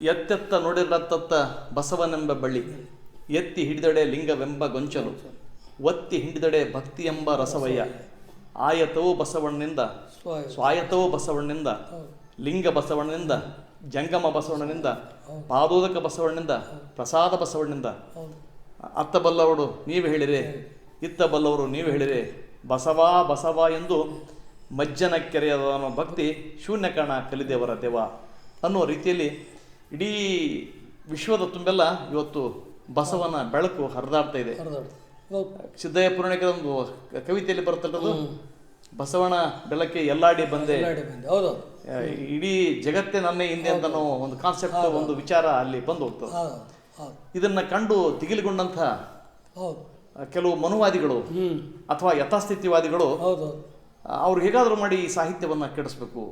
ಎತ್ತೆತ್ತ ನೋಡಿರತ್ತತ್ತ ಬಸವನೆಂಬ ಬಳ್ಳಿ. ಎತ್ತಿ ಹಿಡಿದಡೆ ಲಿಂಗವೆಂಬ ಗೊಂಚಲು. ಒತ್ತಿ ಹಿಂಡಿದಡೆ ಭಕ್ತಿ ಎಂಬ ರಸವಯ್ಯ. ಆಯತವೋ ಬಸವಣ್ಣನಿಂದ ಸ್ವಾಯ ಸ್ವಾಯತವೋ ಬಸವಣ್ಣನಿಂದ ಲಿಂಗ ಬಸವಣ್ಣನಿಂದ ಜಂಗಮ ಬಸವಣ್ಣನಿಂದ ಪಾದೋದಕ ಬಸವಣ್ಣನಿಂದ ಪ್ರಸಾದ ಬಸವಣ್ಣನಿಂದ. ಅತ್ತ ಬಲ್ಲವರು ನೀವು ಹೇಳಿರೆ. ಇತ್ತ ಬಲ್ಲವರು ನೀವು ಹೇಳಿರೆ. ಬಸವ ಬಸವ ಎಂದು ಮಜ್ಜನ ಕೆರೆಯದ ಭಕ್ತಿ ಶೂನ್ಯ ಕಾಣ ಕಲಿದೇವರ ದೇವ ಅನ್ನೋ ರೀತಿಯಲ್ಲಿ ಇಡೀ ವಿಶ್ವದ ತುಂಬೆಲ್ಲ ಇವತ್ತು ಬಸವನ ಬೆಳಕು ಹರಿದಾಡ್ತಾ ಇದೆ. ಸಿದ್ದಯ್ಯ ಪುರಾಣಿಕರ ಒಂದು ಕವಿತೆಯಲ್ಲಿ ಬರ್ತಕ್ಕಂಥದ್ದು ಬಸವನ ಬೆಳಕೆ ಎಲ್ಲಾಡಿ ಬಂದೆ. ಇಡೀ ಜಗತ್ತೇ ನನ್ನ ಹಿಂದೆ ಅಂತ ಒಂದು ಕಾನ್ಸೆಪ್ಟ್ ಒಂದು ವಿಚಾರ ಅಲ್ಲಿ ಬಂದು ಹೋಗ್ತದೆ. ಇದನ್ನ ಕಂಡು ದಿಗಿಲುಗೊಂಡಂಥ ಕೆಲವು ಮನುವಾದಿಗಳು ಅಥವಾ ಯಥಾಸ್ಥಿತಿವಾದಿಗಳು ಅವ್ರು ಹೇಗಾದರೂ ಮಾಡಿ ಈ ಸಾಹಿತ್ಯವನ್ನ ಕೆಡಿಸ್ಬೇಕು.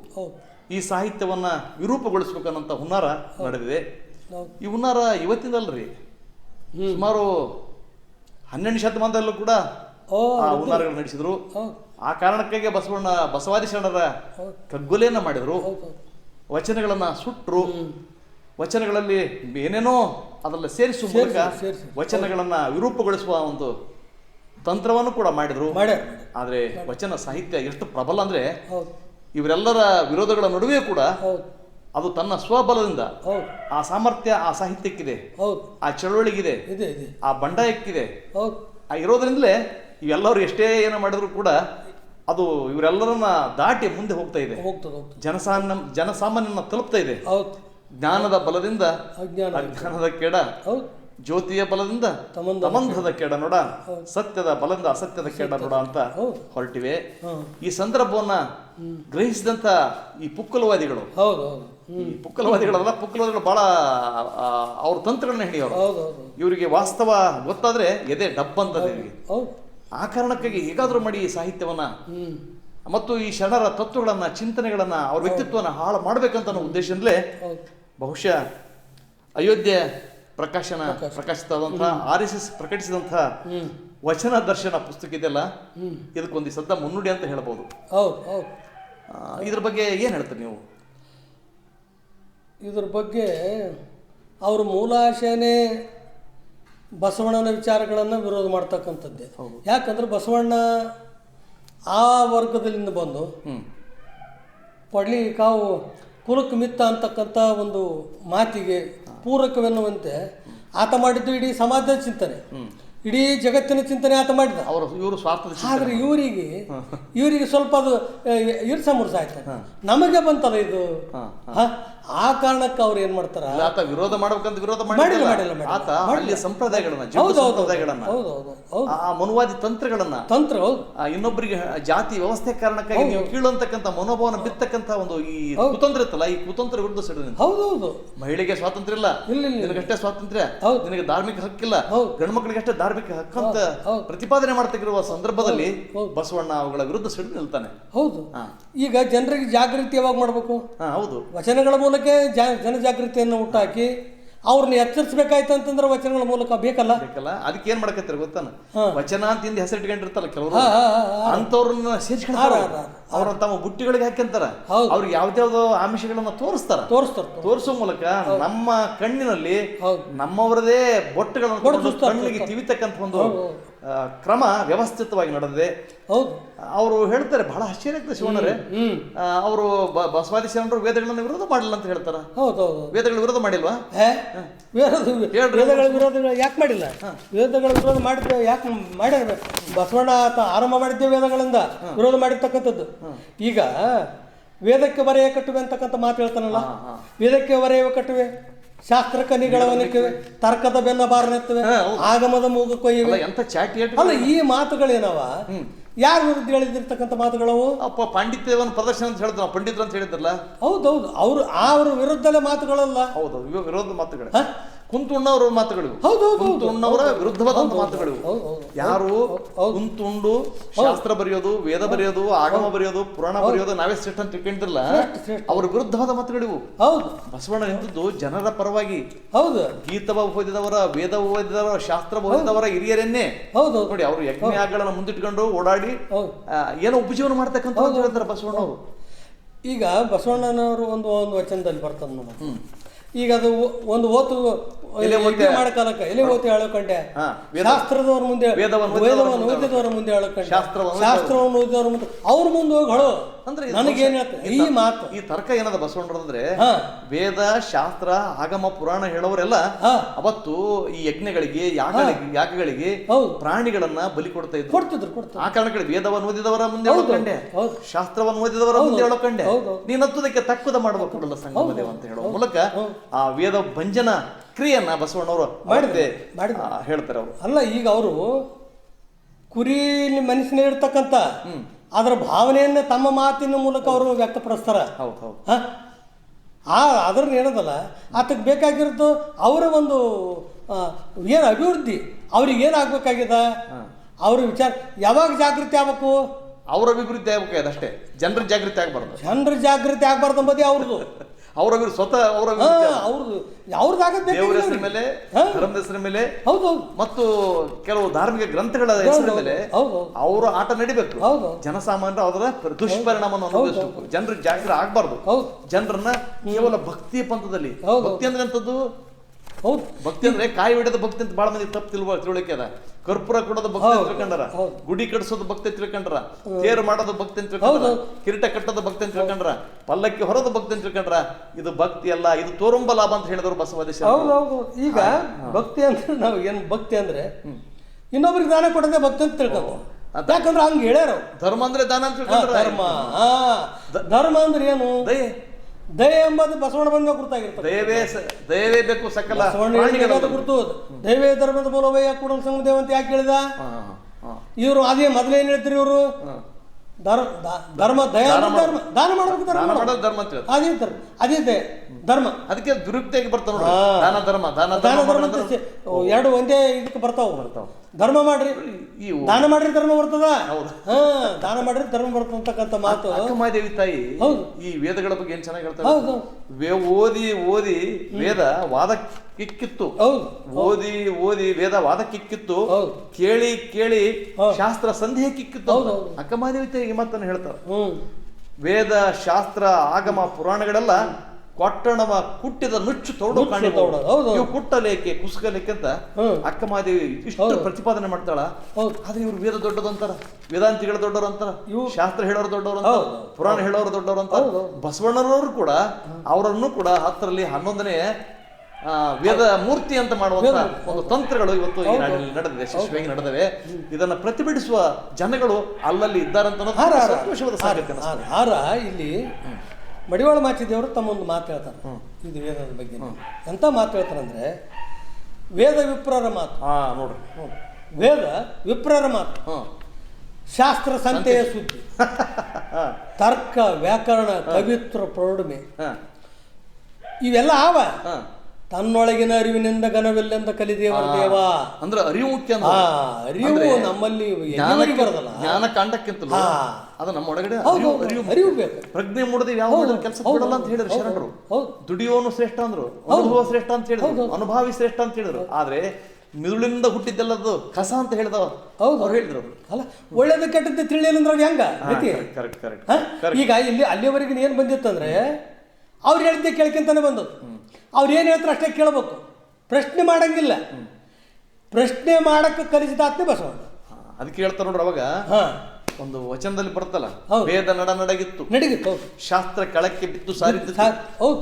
ಈ ಸಾಹಿತ್ಯವನ್ನು ವಿರೂಪಗೊಳಿಸ್ಬೇಕನ್ನೋಂಥ ಹುನ್ನಾರ ನಡೆದಿದೆ. ಈ ಹುನ್ನಾರ ಇವತ್ತಿನಲ್ರಿ ಸುಮಾರು ಹನ್ನೆರಡು ಶತಮಾನದಲ್ಲೂ ಕೂಡ ಆ ಹುನ್ನಾರಗಳು ನಡೆಸಿದ್ರು. ಆ ಕಾರಣಕ್ಕಾಗಿ ಬಸವಣ್ಣ ಬಸವಾದಿ ಶರಣರ ಕಗ್ಗೊಲೆಯನ್ನು ಮಾಡಿದರು. ವಚನಗಳನ್ನು ಸುಟ್ಟರು ವಚನಗಳನ್ನ ಸುಟ್ರು. ವಚನಗಳಲ್ಲಿ ಏನೇನೋ ಅದರಲ್ಲಿ ಸೇರಿಸುವ ಮೂಲಕ ಸೇರ್ಸಿ. ವಿರೂಪಗೊಳಿಸುವ ಒಂದು ತಂತ್ರವನ್ನು ಕೂಡ ಮಾಡಿದರು. ಆದರೆ ವಚನ ಸಾಹಿತ್ಯ ಎಷ್ಟು ಪ್ರಬಲ ಅಂದರೆ ಇವರೆಲ್ಲರ ವಿರೋಧಗಳ ನಡುವೆ ಕೂಡ ಅದು ತನ್ನ ಸ್ವಬಲದಿಂದ ಆ ಸಾಮರ್ಥ್ಯ ಆ ಸಾಹಿತ್ಯಕ್ಕಿದೆ. ಆ ಚಳವಳಿಗಿದೆ. ಇದೆ ಇದೆ. ಆ ಬಂಡಾಯಕ್ಕಿದೆ. ಆ ಇರೋದ್ರಿಂದಲೇ ಇವೆಲ್ಲರೂ ಎಷ್ಟೇ ಏನೋ ಮಾಡಿದ್ರು ಕೂಡ ಅದು ಇವರೆಲ್ಲರನ್ನ ದಾಟಿ ಮುಂದೆ ಹೋಗ್ತಾ ಇದೆ. ಜನಸಾಮಾನ್ಯ ಜನಸಾಮಾನ್ಯನ ತಲುಪ್ತಾ ಇದೆ. ಜ್ಞಾನದ ಬಲದಿಂದ ಅಜ್ಞಾನ ಅಜ್ಞಾನದ ಕೆಡ ಜ್ಯೋತಿಯ ಬಲದಿಂದ ತಮಂಧದ ಕೆಡ. ನೋಡ ಸತ್ಯದ ಬಲದಿಂದ ಅಸತ್ಯದ ಕೆಡ ನೋಡ ಅಂತ ಹೊರಟಿವೆ. ಈ ಸಂದರ್ಭವನ್ನ ಗ್ರಹಿಸಿದಂತ ಈ ಪುಕ್ಕಲವಾದಿಗಳು. ಹೌದು ಹೌದು. ಈ ಪುಕ್ಕಲವಾದಿಗಳಲ್ಲ ಪುಕ್ಕಲವಾದಿಗಳು ಬಹಳ ಅವ್ರ ತಂತ್ರಗಳನ್ನ ಹಿಡಿಯೋರು ಇವರಿಗೆ ವಾಸ್ತವ ಗೊತ್ತಾದ್ರೆ ಎದೆ ಡಬ್ ಅಂತದೆ ಇವರಿಗೆ ಆ ಕಾರಣಕ್ಕಾಗಿ ಹೇಗಾದರೂ ಮಾಡಿ ಈ ಸಾಹಿತ್ಯವನ್ನ. ಮತ್ತು ಈ ಶರಣರ ತತ್ವಗಳನ್ನ ಚಿಂತನೆಗಳನ್ನ ಅವ್ರ ವ್ಯಕ್ತಿತ್ವನ ಹಾಳು ಮಾಡ್ಬೇಕಂತ ಅನ್ನೋ ಉದ್ದೇಶದಿಂದಲೇ ಬಹುಶಃ ಅಯೋಧ್ಯೆ ಪ್ರಕಾಶನ ಪ್ರಕಾಶಿತವಾದಂತಹ ಆರ್ ಎಸ್ ಎಸ್ ಪ್ರಕಟಿಸಿದಂತಹ ವಚನ ದರ್ಶನ ಪುಸ್ತಕ ಇದೆಯಲ್ಲ? ಇದಕ್ಕೊಂದು ಸದ್ದ ಮುನ್ನುಡಿ ಅಂತ ಹೇಳ್ಬೋದು. ಹೌದು ಹೌದು. ಆ, ಇದ್ರ ಬಗ್ಗೆ ಏನು ಹೇಳ್ತೀರಿ ನೀವು? ಇದ್ರ ಬಗ್ಗೆ ಅವ್ರ ಮೂಲಾಶಯನೇ ಬಸವಣ್ಣನ ವಿಚಾರಗಳನ್ನು ವಿರೋಧ ಮಾಡ್ತಕ್ಕಂಥದ್ದೇ. ಯಾಕಂದ್ರೆ ಬಸವಣ್ಣ ಆ ವರ್ಗದಲ್ಲಿಂದ ಬಂದು ಪಡ್ಲಿ ಕಾವು ಕುಲಕ್ಕೆ ಮಿತ್ತ ಅಂತಕ್ಕಂಥ ಒಂದು ಮಾತಿಗೆ ಪೂರಕವೆನ್ನುವಂತೆ ಆತ ಮಾಡಿದ್ದು ಇಡೀ ಸಮಾಜದ ಚಿಂತನೆ. ಇಡೀ ಜಗತ್ತಿನ ಚಿಂತನೆ ಆತ ಮಾಡಿದ. ಅವರು ಇವರು ಸ್ವಾರ್ಥದ ಆದರೆ ಇವರಿಗೆ ಇವರಿಗೆ ಸ್ವಲ್ಪ ಅದು ಇರ್ಸ ಮುರ್ಸ ಆಯ್ತು ನಮಗೆ ಬಂತಲ್ಲ ಇದು? ಆ ಕಾರಣಕ್ಕೆ ಅವ್ರು ಏನ್ ಮಾಡ್ತಾರ? ಆತ ವಿರೋಧ ಮಾಡ್ಬೇಕಂತ ವಿರೋಧ ಮಾಡಿಲ್ಲ, ಮಾಡಿಲ್ಲ. ಆತ ಅಲ್ಲಿ ಸಂಪ್ರದಾಯಗಳನ್ನ ಹೌದು ಸಂಪ್ರದಾಯಗಳನ್ನ ಹೌದು ಆ- ಮನುವಾದಿ ತಂತ್ರಗಳನ್ನ ತಂತ್ರ ಹೌದು. ಆ ಇನ್ನೊಬ್ಬರಿಗೆ ಜಾತಿ ವ್ಯವಸ್ಥೆ ಕಾರಣಕ್ಕಾಗಿ ನೀವು ಕೀಳುವಂತಕ್ಕಂಥ ಮನೋಭಾವನ ಬಿತ್ತಕ್ಕಂಥ ಒಂದು ಈ ಕುತಂತ್ರ ಇತ್ತಲ್ಲ ಈ ಕುತಂತ್ರ ವಿರುದ್ಧ ಸಿಡಿದ ಹೌದು ಹೌದು. ಮಹಿಳೆಗೆ ಸ್ವಾತಂತ್ರ್ಯ ಇಲ್ಲ. ನಿನಗಷ್ಟೇ ಸ್ವಾತಂತ್ರ್ಯ. ಹೌದು. ನಿನಗೆ ಧಾರ್ಮಿಕ ಹಕ್ಕಿಲ್ಲ. ಹೌದು. ಮಕ್ಕಳಿಗೆ ಅಷ್ಟೇ ಧಾರ್ಮಿಕ ಹಕ್ಕಂತ. ಪ್ರತಿಪಾದನೆ ಮಾಡ್ತಕ್ಕಿರುವ ಸಂದರ್ಭದಲ್ಲಿ. ಬಸವಣ್ಣ ಅವುಗಳ ವಿರುದ್ಧ ಸಿಡಿದು ನಿಲ್ತಾನೆ. ಹೌದು. ಈಗ ಜನರಿಗೆ ಜಾಗೃತಿ ಯಾವಾಗ ಮಾಡಬೇಕು? ಹಾ ಹೌದು. ವಚನಗಳ ಮೂಲಕ ಜ ಜನಜಾಗೃತಿಯನ್ನು ಹುಟ್ಟಾಕಿ ಅವ್ರನ್ನ ಎಚ್ಚರಿಸಬೇಕಾಯ್ತು ಅಂತಂದ್ರೆ ವಚನಗಳ ಮೂಲಕ ಬೇಕಲ್ಲ? ಬೇಕಲ್ಲ. ಅದಕ್ಕೆ ಏನ್ ಮಾಡಕತ್ತಾರೆ ಗೊತ್ತಾನ? ವಚನ ಅಂತ ಹಿಂದೆ ಹೆಸರಿಟ್ಕೊಂಡಿರ್ತಲ್ಲ ಕೆಲವರು. ಅಂತವ್ರನ್ನ ಹಾ, ಅವ್ರ. ತಮ್ಮ ಬುಟ್ಟಿಗಳಿಗೆ ಹಾಕ್ಯಂತಾರ. ಅವ್ರಿಗೆ ಯಾವ್ದ್ಯಾವ್ದೋ ಆಮಿಷಗಳನ್ನ ತೋರಿಸ್ತಾರ. ತೋರಿಸ್ತಾರ ತೋರಿಸೋ ಮೂಲಕ ನಮ್ಮ ಕಣ್ಣಿನಲ್ಲಿ. ನಮ್ಮವರದೇ ಬೊಟ್ಟುಗಳನ್ನು ಬೊಟ್ಟು ಕಣ್ಣಿಗೆ ತಿವಿತಕ್ಕಂತ ಒಂದು ಕ್ರಮ ವ್ಯವಸ್ಥಿತವಾಗಿ ನಡೆದಿದೆ. ಹೌದು. ಅವರು ಹೇಳ್ತಾರೆ ಬಹಳ ಆಶ್ಚರ್ಯ ಆಗ್ತದೆ ಶಿವಣ್ಣರೇ ಅವರು ಬಸವಾದಿ ಶರಣರು ವೇದಗಳನ್ನ ವಿರೋಧ ಮಾಡಿಲ್ಲ ಅಂತ ಹೇಳ್ತಾರ? ಹೌದು ಹೌದು. ವೇದಗಳ ವಿರೋಧ ಮಾಡಿಲ್ವಾ? ವಿರೋಧ. ವೇದಗಳ ವಿರೋಧ ಯಾಕೆ ಮಾಡಿಲ್ಲ? ವೇದಗಳ ವಿರೋಧ ಮಾಡಿದ್ದೆ ಯಾಕೆ ಮಾಡ್ಯಾರ ಬಸವಣ್ಣ ಆರಂಭ ಮಾಡಿದ್ದೆ ವೇದಗಳಿಂದ ವಿರೋಧ ಮಾಡಿರ್ತಕ್ಕಂಥದ್ದು. ಈಗ ವೇದಕ್ಕೆ ಬರೆಯ ಕಟ್ಟುವೆ ಅಂತಕ್ಕಂಥ ಮಾತು ಹೇಳ್ತಾನಲ್ಲ. ವೇದಕ್ಕೆ ಬರೆಯುವ ಕಟ್ಟುವೆ? ಶಾಸ್ತ್ರ ಕನಿಗಳವನಿಕ್ಕಿವೆ ತರ್ಕದ ಬೆನ್ನ ಬಾರನೆತ್ತವೆ ಆಗಮದ ಮೂಗ ಕೊಯ್ಯುವೆ. ಎಂತ ಚಾಟಿ ಅಲ್ಲ ಈ ಮಾತುಗಳೇನವ? ಯಾರ ವಿರುದ್ಧ ಹೇಳಿದಿರ್ತಕ್ಕಂಥ ಮಾತುಗಳವು? ಅಪ್ಪ ಪಾಂಡಿತ್ಯವನ್ನು ಪ್ರದರ್ಶನ ಅಂತ ಹೇಳಿದ್ರು ಪಂಡಿತರು ಅಂತ ಹೇಳಿದ್ರಲ್ಲ? ಹೌದೌದು ಅವರು ಅವ್ರ ವಿರುದ್ಧಲೇ ಮಾತುಗಳಲ್ಲ. ಹೌದು ಇವು ವಿರೋಧ ಮಾತುಗಳು. ಹ? ಕುಂತು ಮಾತುಗಳು ಕುಂತುಣ್ಣವರ ವಿರುದ್ಧವಾದಂತ ಮಾತುಗಳು. ಯಾರು? ಕುಂತುಂಡು ಕುಂತು ಶಾಸ್ತ್ರ ಬರೆಯೋದು ವೇದ ಬರೆಯೋದು ಆಗಮ ಬರೆಯೋದು ಪುರಾಣ ಬರೆಯೋದು ನಾವೇ ಶ್ರೇಷ್ಠ ಅಂತ ತಿಳ್ಕೊಂಡಿರಲ್ಲ. ಅವ್ರ ವಿರುದ್ಧವಾದ ಮಾತುಗಳಿವು. ಹೌದು. ಬಸವಣ್ಣ ನಿಂತದ್ದು ಜನರ ಪರವಾಗಿ. ಹೌದು. ಗೀತವ ಓದಿದವರ ವೇದ ಓದಿದವರ ಶಾಸ್ತ್ರ ಓದಿದವರ ಹಿರಿಯರನ್ನೇ. ಹೌದು ನೋಡಿ ಅವರು ಯಜ್ಞಗಳನ್ನ ಮುಂದಿಟ್ಕೊಂಡು ಓಡಾಡಿ ಏನೋ ಉಪಜೀವನ ಮಾಡ್ತಕ್ಕಂಥ ಹೇಳ್ತಾರೆ ಬಸವಣ್ಣವರು ಈಗ ಬಸವಣ್ಣನವರು ಒಂದು ಒಂದು ವಚನದಲ್ಲಿ ಬರ್ತದೆ ನೋಡಿ. ಹ್ಮ್. ಈಗ ಅದು ಒಂದು ಓತು ಮಾಡಕಾಲಕ್ಕ ಎಲೆ ಓತಿ ಹೇಳಕಂಡೆ ಶಾಸ್ತ್ರದವ್ರ ಮುಂದೆ ವೇದವನ್ನು ಓದಿದವರ ಮುಂದೆ ಹೇಳಕಂಡೆ ಶಾಸ್ತ್ರವನ್ನು ಓದಿದವರ ಮುಂದೆ ಅವ್ರ ಮುಂದೆ ಹೋಗಿ ಹೇಳು. ಅಂದ್ರೆ ನನಗೇನು ಈ ಮಾತು. ಈ ತರ್ಕ ಏನದ ಬಸವಣ್ಣರಂದ್ರೆ ಹಾ. ವೇದ ಶಾಸ್ತ್ರ ಆಗಮ ಪುರಾಣ ಹೇಳೋರೆಲ್ಲ ಅವತ್ತು ಈ ಯಜ್ಞಗಳಿಗೆ ಯಾಗಗಳಿಗೆ ಯಾಗಗಳಿಗೆ ಪ್ರಾಣಿಗಳನ್ನ ಬಲಿ ಕೊಡ್ತಾ ಇದ್ರು. ಕೊಡ್ತಿದ್ರು ಆ ಕಾರಣಕ್ಕೆ ವೇದವನ್ನು ಓದಿದವರ ಮುಂದೆ ಹೇಳೋಕಂಡೆ. ಶಾಸ್ತ್ರವನ್ನು ಓದಿದವರ ಮುಂದೆ ಹೇಳೋಕಂಡೆ. ನೀನ್ ಹತ್ತುದಕ್ಕೆ ತಕ್ಕದ ಮಾಡಬೇಕು ಸಂಗಮದೇವ ಅಂತ ಹೇಳೋ ಮೂಲಕ ಆ ವೇದ ಭಂಜನ ಕ್ರಿಯೆಯನ್ನ ಬಸವಣ್ಣವರು ಮಾಡಿದೆ. ಹೇಳ್ತಾರೆ ಅವರು. ಅಲ್ಲ ಈಗ ಅವರು ಕುರಿ ಮನಸ್ಸಿನಲ್ಲಿರ್ತಕ್ಕಂಥ ಅದರ ಭಾವನೆಯನ್ನು ತಮ್ಮ ಮಾತಿನ ಮೂಲಕ ಅವರು ವ್ಯಕ್ತಪಡಿಸ್ತಾರ. ಹೌದು ಹೌದು? ಆ ಅದ್ರನ್ನ ಏನದಲ್ಲ ಆತಕ್ಕೆ ಬೇಕಾಗಿರೋದು ಅವರ ಒಂದು ಏನು ಅಭಿವೃದ್ಧಿ ಅವ್ರಿಗೆ ಏನು ಆಗ್ಬೇಕಾಗ್ಯದ ಅವ್ರ ವಿಚಾರ ಯಾವಾಗ ಜಾಗೃತಿ ಆಗ್ಬೇಕು? ಅವ್ರ ಅಭಿವೃದ್ಧಿ ಆಗ್ಬೇಕಾಗಿದೆ ಅಷ್ಟೇ. ಜನರ ಜಾಗೃತಿ ಆಗಬಾರ್ದು. ಜನರ ಜಾಗೃತಿ ಆಗಬಾರ್ದು ಅಂಬೋದೇ ಅವ್ರದ್ದು ಅವ್ರ ಅಭಿವೃದ್ಧಿ ಸ್ವತಃ ಅವರ ಅವ್ರದ್ದು ದೇವರ ಹೆಸರ ಮೇಲೆ. ಧರ್ಮದ ಹೆಸರ ಮೇಲೆ ಹೌದು ಮತ್ತು ಕೆಲವು ಧಾರ್ಮಿಕ ಗ್ರಂಥಗಳ ಹೆಸರ ಮೇಲೆ ಅವರ ಆಟ ನಡಿಬೇಕು. ಹೌದು. ಜನಸಾಮಾನ್ಯರು ಅದರ ದುಷ್ಪರಿಣಾಮವನ್ನು ಅನುಭವಿಸಬೇಕು. ಜನರು ಜಾಗೃತ ಆಗ್ಬಾರ್ದು. ಹೌದು. ಜನರನ್ನ ಕೇವಲ ಭಕ್ತಿ ಪಂಥದಲ್ಲಿ. ಭಕ್ತಿ ಅಂದ್ರೆ ಹೌದು. ಭಕ್ತಿ ಅಂದ್ರೆ ಕಾಯಿ ಹಿಡಿದ ಭಕ್ತಿ ಅಂತ ಬಹಳ ಮಂದಿ ತಪ್ಪು ತಿಳುವ ತಿಳುವಳಿಕೆ ಅದ. ಕರ್ಪೂರ ಕೊಡೋದು ಭಕ್ತಿ ಅಂತ. ತಿಳ್ಕೊಂಡಾರ? ಗುಡಿ ಕಟ್ಸೋದು ಭಕ್ತಿ ಅಂತ ತಿಳ್ಕೊಂಡ್ರ? ತೇರು ಮಾಡೋದು ಭಕ್ತಿ ಅಂತ ತಿಳ್ಕೊಂಡ್ರ? ಕಿರೀಟ ಕಟ್ಟೋದು ಭಕ್ತಿ ಅಂತ ತಿಳ್ಕೊಂಡ್ರ? ಪಲ್ಲಕ್ಕಿ ಹೊರೋದು ಭಕ್ತಿ ಅಂತ ತಿಳ್ಕೊಂಡ್ರ? ಇದು ಭಕ್ತಿ ಅಲ್ಲ ಇದು ತೋರಂಬ ಲಾಭ ಅಂತ ಹೇಳಿದವರು ಬಸವಾದೇಶ ಹೌದು ಹೌದು. ಈಗ ಭಕ್ತಿ ಅಂದ್ರೆ ನಾವು ಏನು ಭಕ್ತಿ ಅಂದ್ರೆ ಇನ್ನೊಬ್ರಿಗೆ ದಾನ ಕೊಡದೆ ಭಕ್ತಿ ಅಂತ ತಿಳ್ಕೊಂಡು ಯಾಕಂದ್ರೆ ಹಂಗೆ ಹೇಳ್ಯಾರ. ಧರ್ಮ ಅಂದ್ರೆ ದಾನ ಅಂತ ಧರ್ಮ. ಧರ್ಮ ಅಂದ್ರೆ ಏನು? ದಯೆ ಎಂಬುದು ಬಸವಣ್ಣ ಬಂದ ಗುರುತಾಗಿರ್ತದೆ. ದಯವೇ ಸ- ದಯವೇ ಬೇಕು ಸಕಲ ಗುರುತು ದೈವೇ ಧರ್ಮದ ಮೂಲವಯ್ಯ ಕೂಡ ಸಂಗದೇವ ಅಂತ ಯಾಕೆ ಹೇಳಿದ? ಹಾ, ಹಾ, ಇವರು ಅದೇ ಮೊದಲೇನು ಹೇಳ್ತೀರಿ ಇವರು? ಧರ್ಮ ದ- ಧರ್ಮ ದಯ ಅಂದ್ರೆ ಧರ್ಮ. ದಾನ ಮಾಡ್ಬೇಕು ಧರ್ಮ. ದಾನ. ಮಾಡೋದು ಧರ್ಮ ಅಂತ ಹೇಳಿ ಅದೇ ಧರ್ಮ ಅದೇ ದಯ ಧರ್ಮ. ಅದಕ್ಕೆ ದುರುಪ್ತಿಯಾಗಿ ಬರ್ತಾವ ನೋಡಿ ಹಾ. ದಾನ ಧರ್ಮ ದಾನ ದಾನ ಧರ್ಮ ಧರ್ಮ ಅಂತ ಸೆ- ಎರಡು ಒಂದೇ ಇದಕ್ಕೆ ಬರ್ತಾವ. ಬರ್ತಾವ. ಧರ್ಮ ಮಾಡ್ರಿ. ಈ ದಾನ ಮಾಡ್ರಿ ಧರ್ಮ ಬರ್ತದ. ಹಾ ದಾನ ಮಾಡ್ರಿ ಧರ್ಮ ಬರ್ತಕ್ಕಂಥ ಮಾತು. ಅಕ್ಕಮಾದೇವಿ ತಾಯಿ. ಈ ವೇದಗಳ ಬಗ್ಗೆ ಏನ್ ಚೆನ್ನಾಗಿ ಹೇಳ್ತಾರೆ? ಓದಿ ಓದಿ ವೇದ ವಾದಕ್ಕಿಕ್ಕಿತ್ತು. ಹೌದು. ಓದಿ ಓದಿ ವೇದ ವಾದಕ್ಕಿಕ್ಕಿತ್ತು. ಕೇಳಿ ಕೇಳಿ. ಶಾಸ್ತ್ರ ಸಂದೇಹಕ್ಕಿಕ್ಕಿತ್ತು ಕಿಕ್ಕಿತ್ತು. ಹೌದು. ಅಕ್ಕಮಾದೇವಿ ತಾಯಿ ಈ ಮಾತನ್ನು ಹೇಳ್ತಾರೆ. ವೇದ ಶಾಸ್ತ್ರ ಆಗಮ ಪುರಾಣಗಳೆಲ್ಲ ಕೊಟ್ಟಣವ ಕುಟ್ಟಿದ ನುಚ್ಚು ತೋಡು ಕಾಣಿ. ಇವು ಕುಟ್ಟಲೇಕೆ ಕುಸುಕಲೇಕೆ ಅಂತ ಅಕ್ಕ ಮಾದೇವಿ ಇಷ್ಟು ಪ್ರತಿಪಾದನೆ ಮಾಡ್ತಾಳ. ಆದ್ರೆ ಇವ್ರು ವೇದ ದೊಡ್ಡದು ಅಂತಾರ ವೇದಾಂತಿಗಳ ದೊಡ್ಡವರು ಅಂತಾರ ಇವು- ಶಾಸ್ತ್ರ ಹೇಳೋರು ದೊಡ್ಡವರು ಅಂತ ಪುರಾಣ ಹೇಳೋರು ದೊಡ್ಡವರು ಅಂತ. ಬಸವಣ್ಣನವರು ಕೂಡ ಅವರನ್ನು ಕೂಡ ಹತ್ತರಲ್ಲಿ ಹನ್ನೊಂದನೇ ಆ, ವೇದ ಮೂರ್ತಿ ಅಂತ ಮಾಡುವಂತ ಒಂದು ತಂತ್ರಗಳು ಇವತ್ತು ಈ ನಾಡಿನಲ್ಲಿ ನಡೆದಿದೆ ಯಶಸ್ವಿಯಾಗಿ ನಡೆದವೆ. ಇದನ್ನ ಪ್ರತಿಭಟಿಸುವ ಜನಗಳು ಅಲ್ಲಲ್ಲಿ ಇದ್ದಾರಂತ ಅಂತ ಅನ್ನೋದು ಹಾರ. ಇಲ್ಲಿ ಮಡಿವಾಳ ಮಾಚಿದೇವರು ತಮ್ಮೊಂದು ಮಾತು ಹೇಳ್ತಾರೆ. ಇದು ವೇದದ ಬಗ್ಗೆ. ಎಂತ ಮಾತು ಹೇಳ್ತಾರಂದ್ರೆ ವೇದ ವಿಪ್ರರ ಮಾತು. ಹಾ ನೋಡ್ರಿ. ವೇದ ವಿಪ್ರರ ಮಾತು. ಶಾಸ್ತ್ರ ಸಂತೆಯ ಸುದ್ದಿ. ತರ್ಕ ವ್ಯಾಕರಣ ಪವಿತ್ರ ಪ್ರೌಢಮೆ. ಹಾ, ಇವೆಲ್ಲ ಆವ. ಹಾ. ತನ್ನೊಳಗಿನ ಅರಿವಿನಿಂದ ಘನವಿಲ್ಲೆಂದ ಕಲಿದೇವರ ದೇವ. ಅಂದ್ರೆ ಅರಿವು ಮುಖ್ಯ ಅರಿವು ನಮ್ಮಲ್ಲಿ ಎಲ್ಲರಿಗೂ ಬರೋದಲ್ಲ? ಜ್ಞಾನ ಕಾಂಡಕ್ಕಿಂತಲೂ ಹಾ. ಅದು ನಮ್ಮ ಒಳಗಡೆ ಹೌದು ಅರಿವು ಹೌದು, ಅರಿವು ಅರಿವು ಬೇಕು. ಪ್ರಜ್ಞೆ ಮೂಡದೆ ಯಾವ ಕೆಲಸ ಕೊಡಲ್ಲ ಅಂತ ಹೇಳಿದ್ರು ಶರಣರು. ಹೌದು. ದುಡಿಯೋನು ಶ್ರೇಷ್ಠ ಅಂದ್ರು ಅನುಭವ ಶ್ರೇಷ್ಠ ಅಂತ ಹೇಳಿದ್ರು ಅನುಭಾವಿ ಶ್ರೇಷ್ಠ ಅಂತ ಹೇಳಿದ್ರು. ಆದ್ರೆ ಮಿದುಳಿನಿಂದ ಹುಟ್ಟಿದ್ದೆಲ್ಲದು ಕಸ ಅಂತ ಹೇಳಿದವ. ಹೌದು. ಅವ್ರು ಹೇಳಿದ್ರು. ಅವ್ರು. ಅಲ್ಲ ಒಳ್ಳೇದು ಕೆಟ್ಟದ್ದು ತಿಳಿಯಲ್ಲ ಅಂದ್ರೆ ಅದು ಹೆಂಗ ಗತಿ ಕರೆಕ್ಟ್ ಕರೆಕ್ಟ್ ಹ? ಈಗ ಇಲ್ಲಿ ಅಲ್ಲಿವರೆಗೆ ಏನು ಬಂದಿತ್ತಂದ್ರೆ ಅವ್ರು ಹೇಳಿದ್ದೆ ಕೇಳ್ಕೊಂತಾನೆ ಬಂದದ್ದು. ಅವ್ರು ಏನು ಹೇಳ್ತಾರೆ ಅಷ್ಟೇ ಕೇಳಬೇಕು. ಪ್ರಶ್ನೆ ಮಾಡಂಗಿಲ್ಲ. ಪ್ರಶ್ನೆ ಮಾಡಕ್ಕೆ ಕಲಿಸಿದಾತ್ನೆ ಬಸವಣ್ಣ. ಹಾ, ಅದಕ್ಕೆ ಹೇಳ್ತಾರೆ ನೋಡ್ರಿ ಅವಾಗ. ಒಂದು ವಚನದಲ್ಲಿ ಬರುತ್ತಲ್ಲ. ವೇದ ನಡ ನಡಗಿತ್ತು. ನಡಗಿತ್ತು ಶಾಸ್ತ್ರ ಕೆಳಕ್ಕೆ ಬಿತ್ತು ಸಾರಿದ್ದು.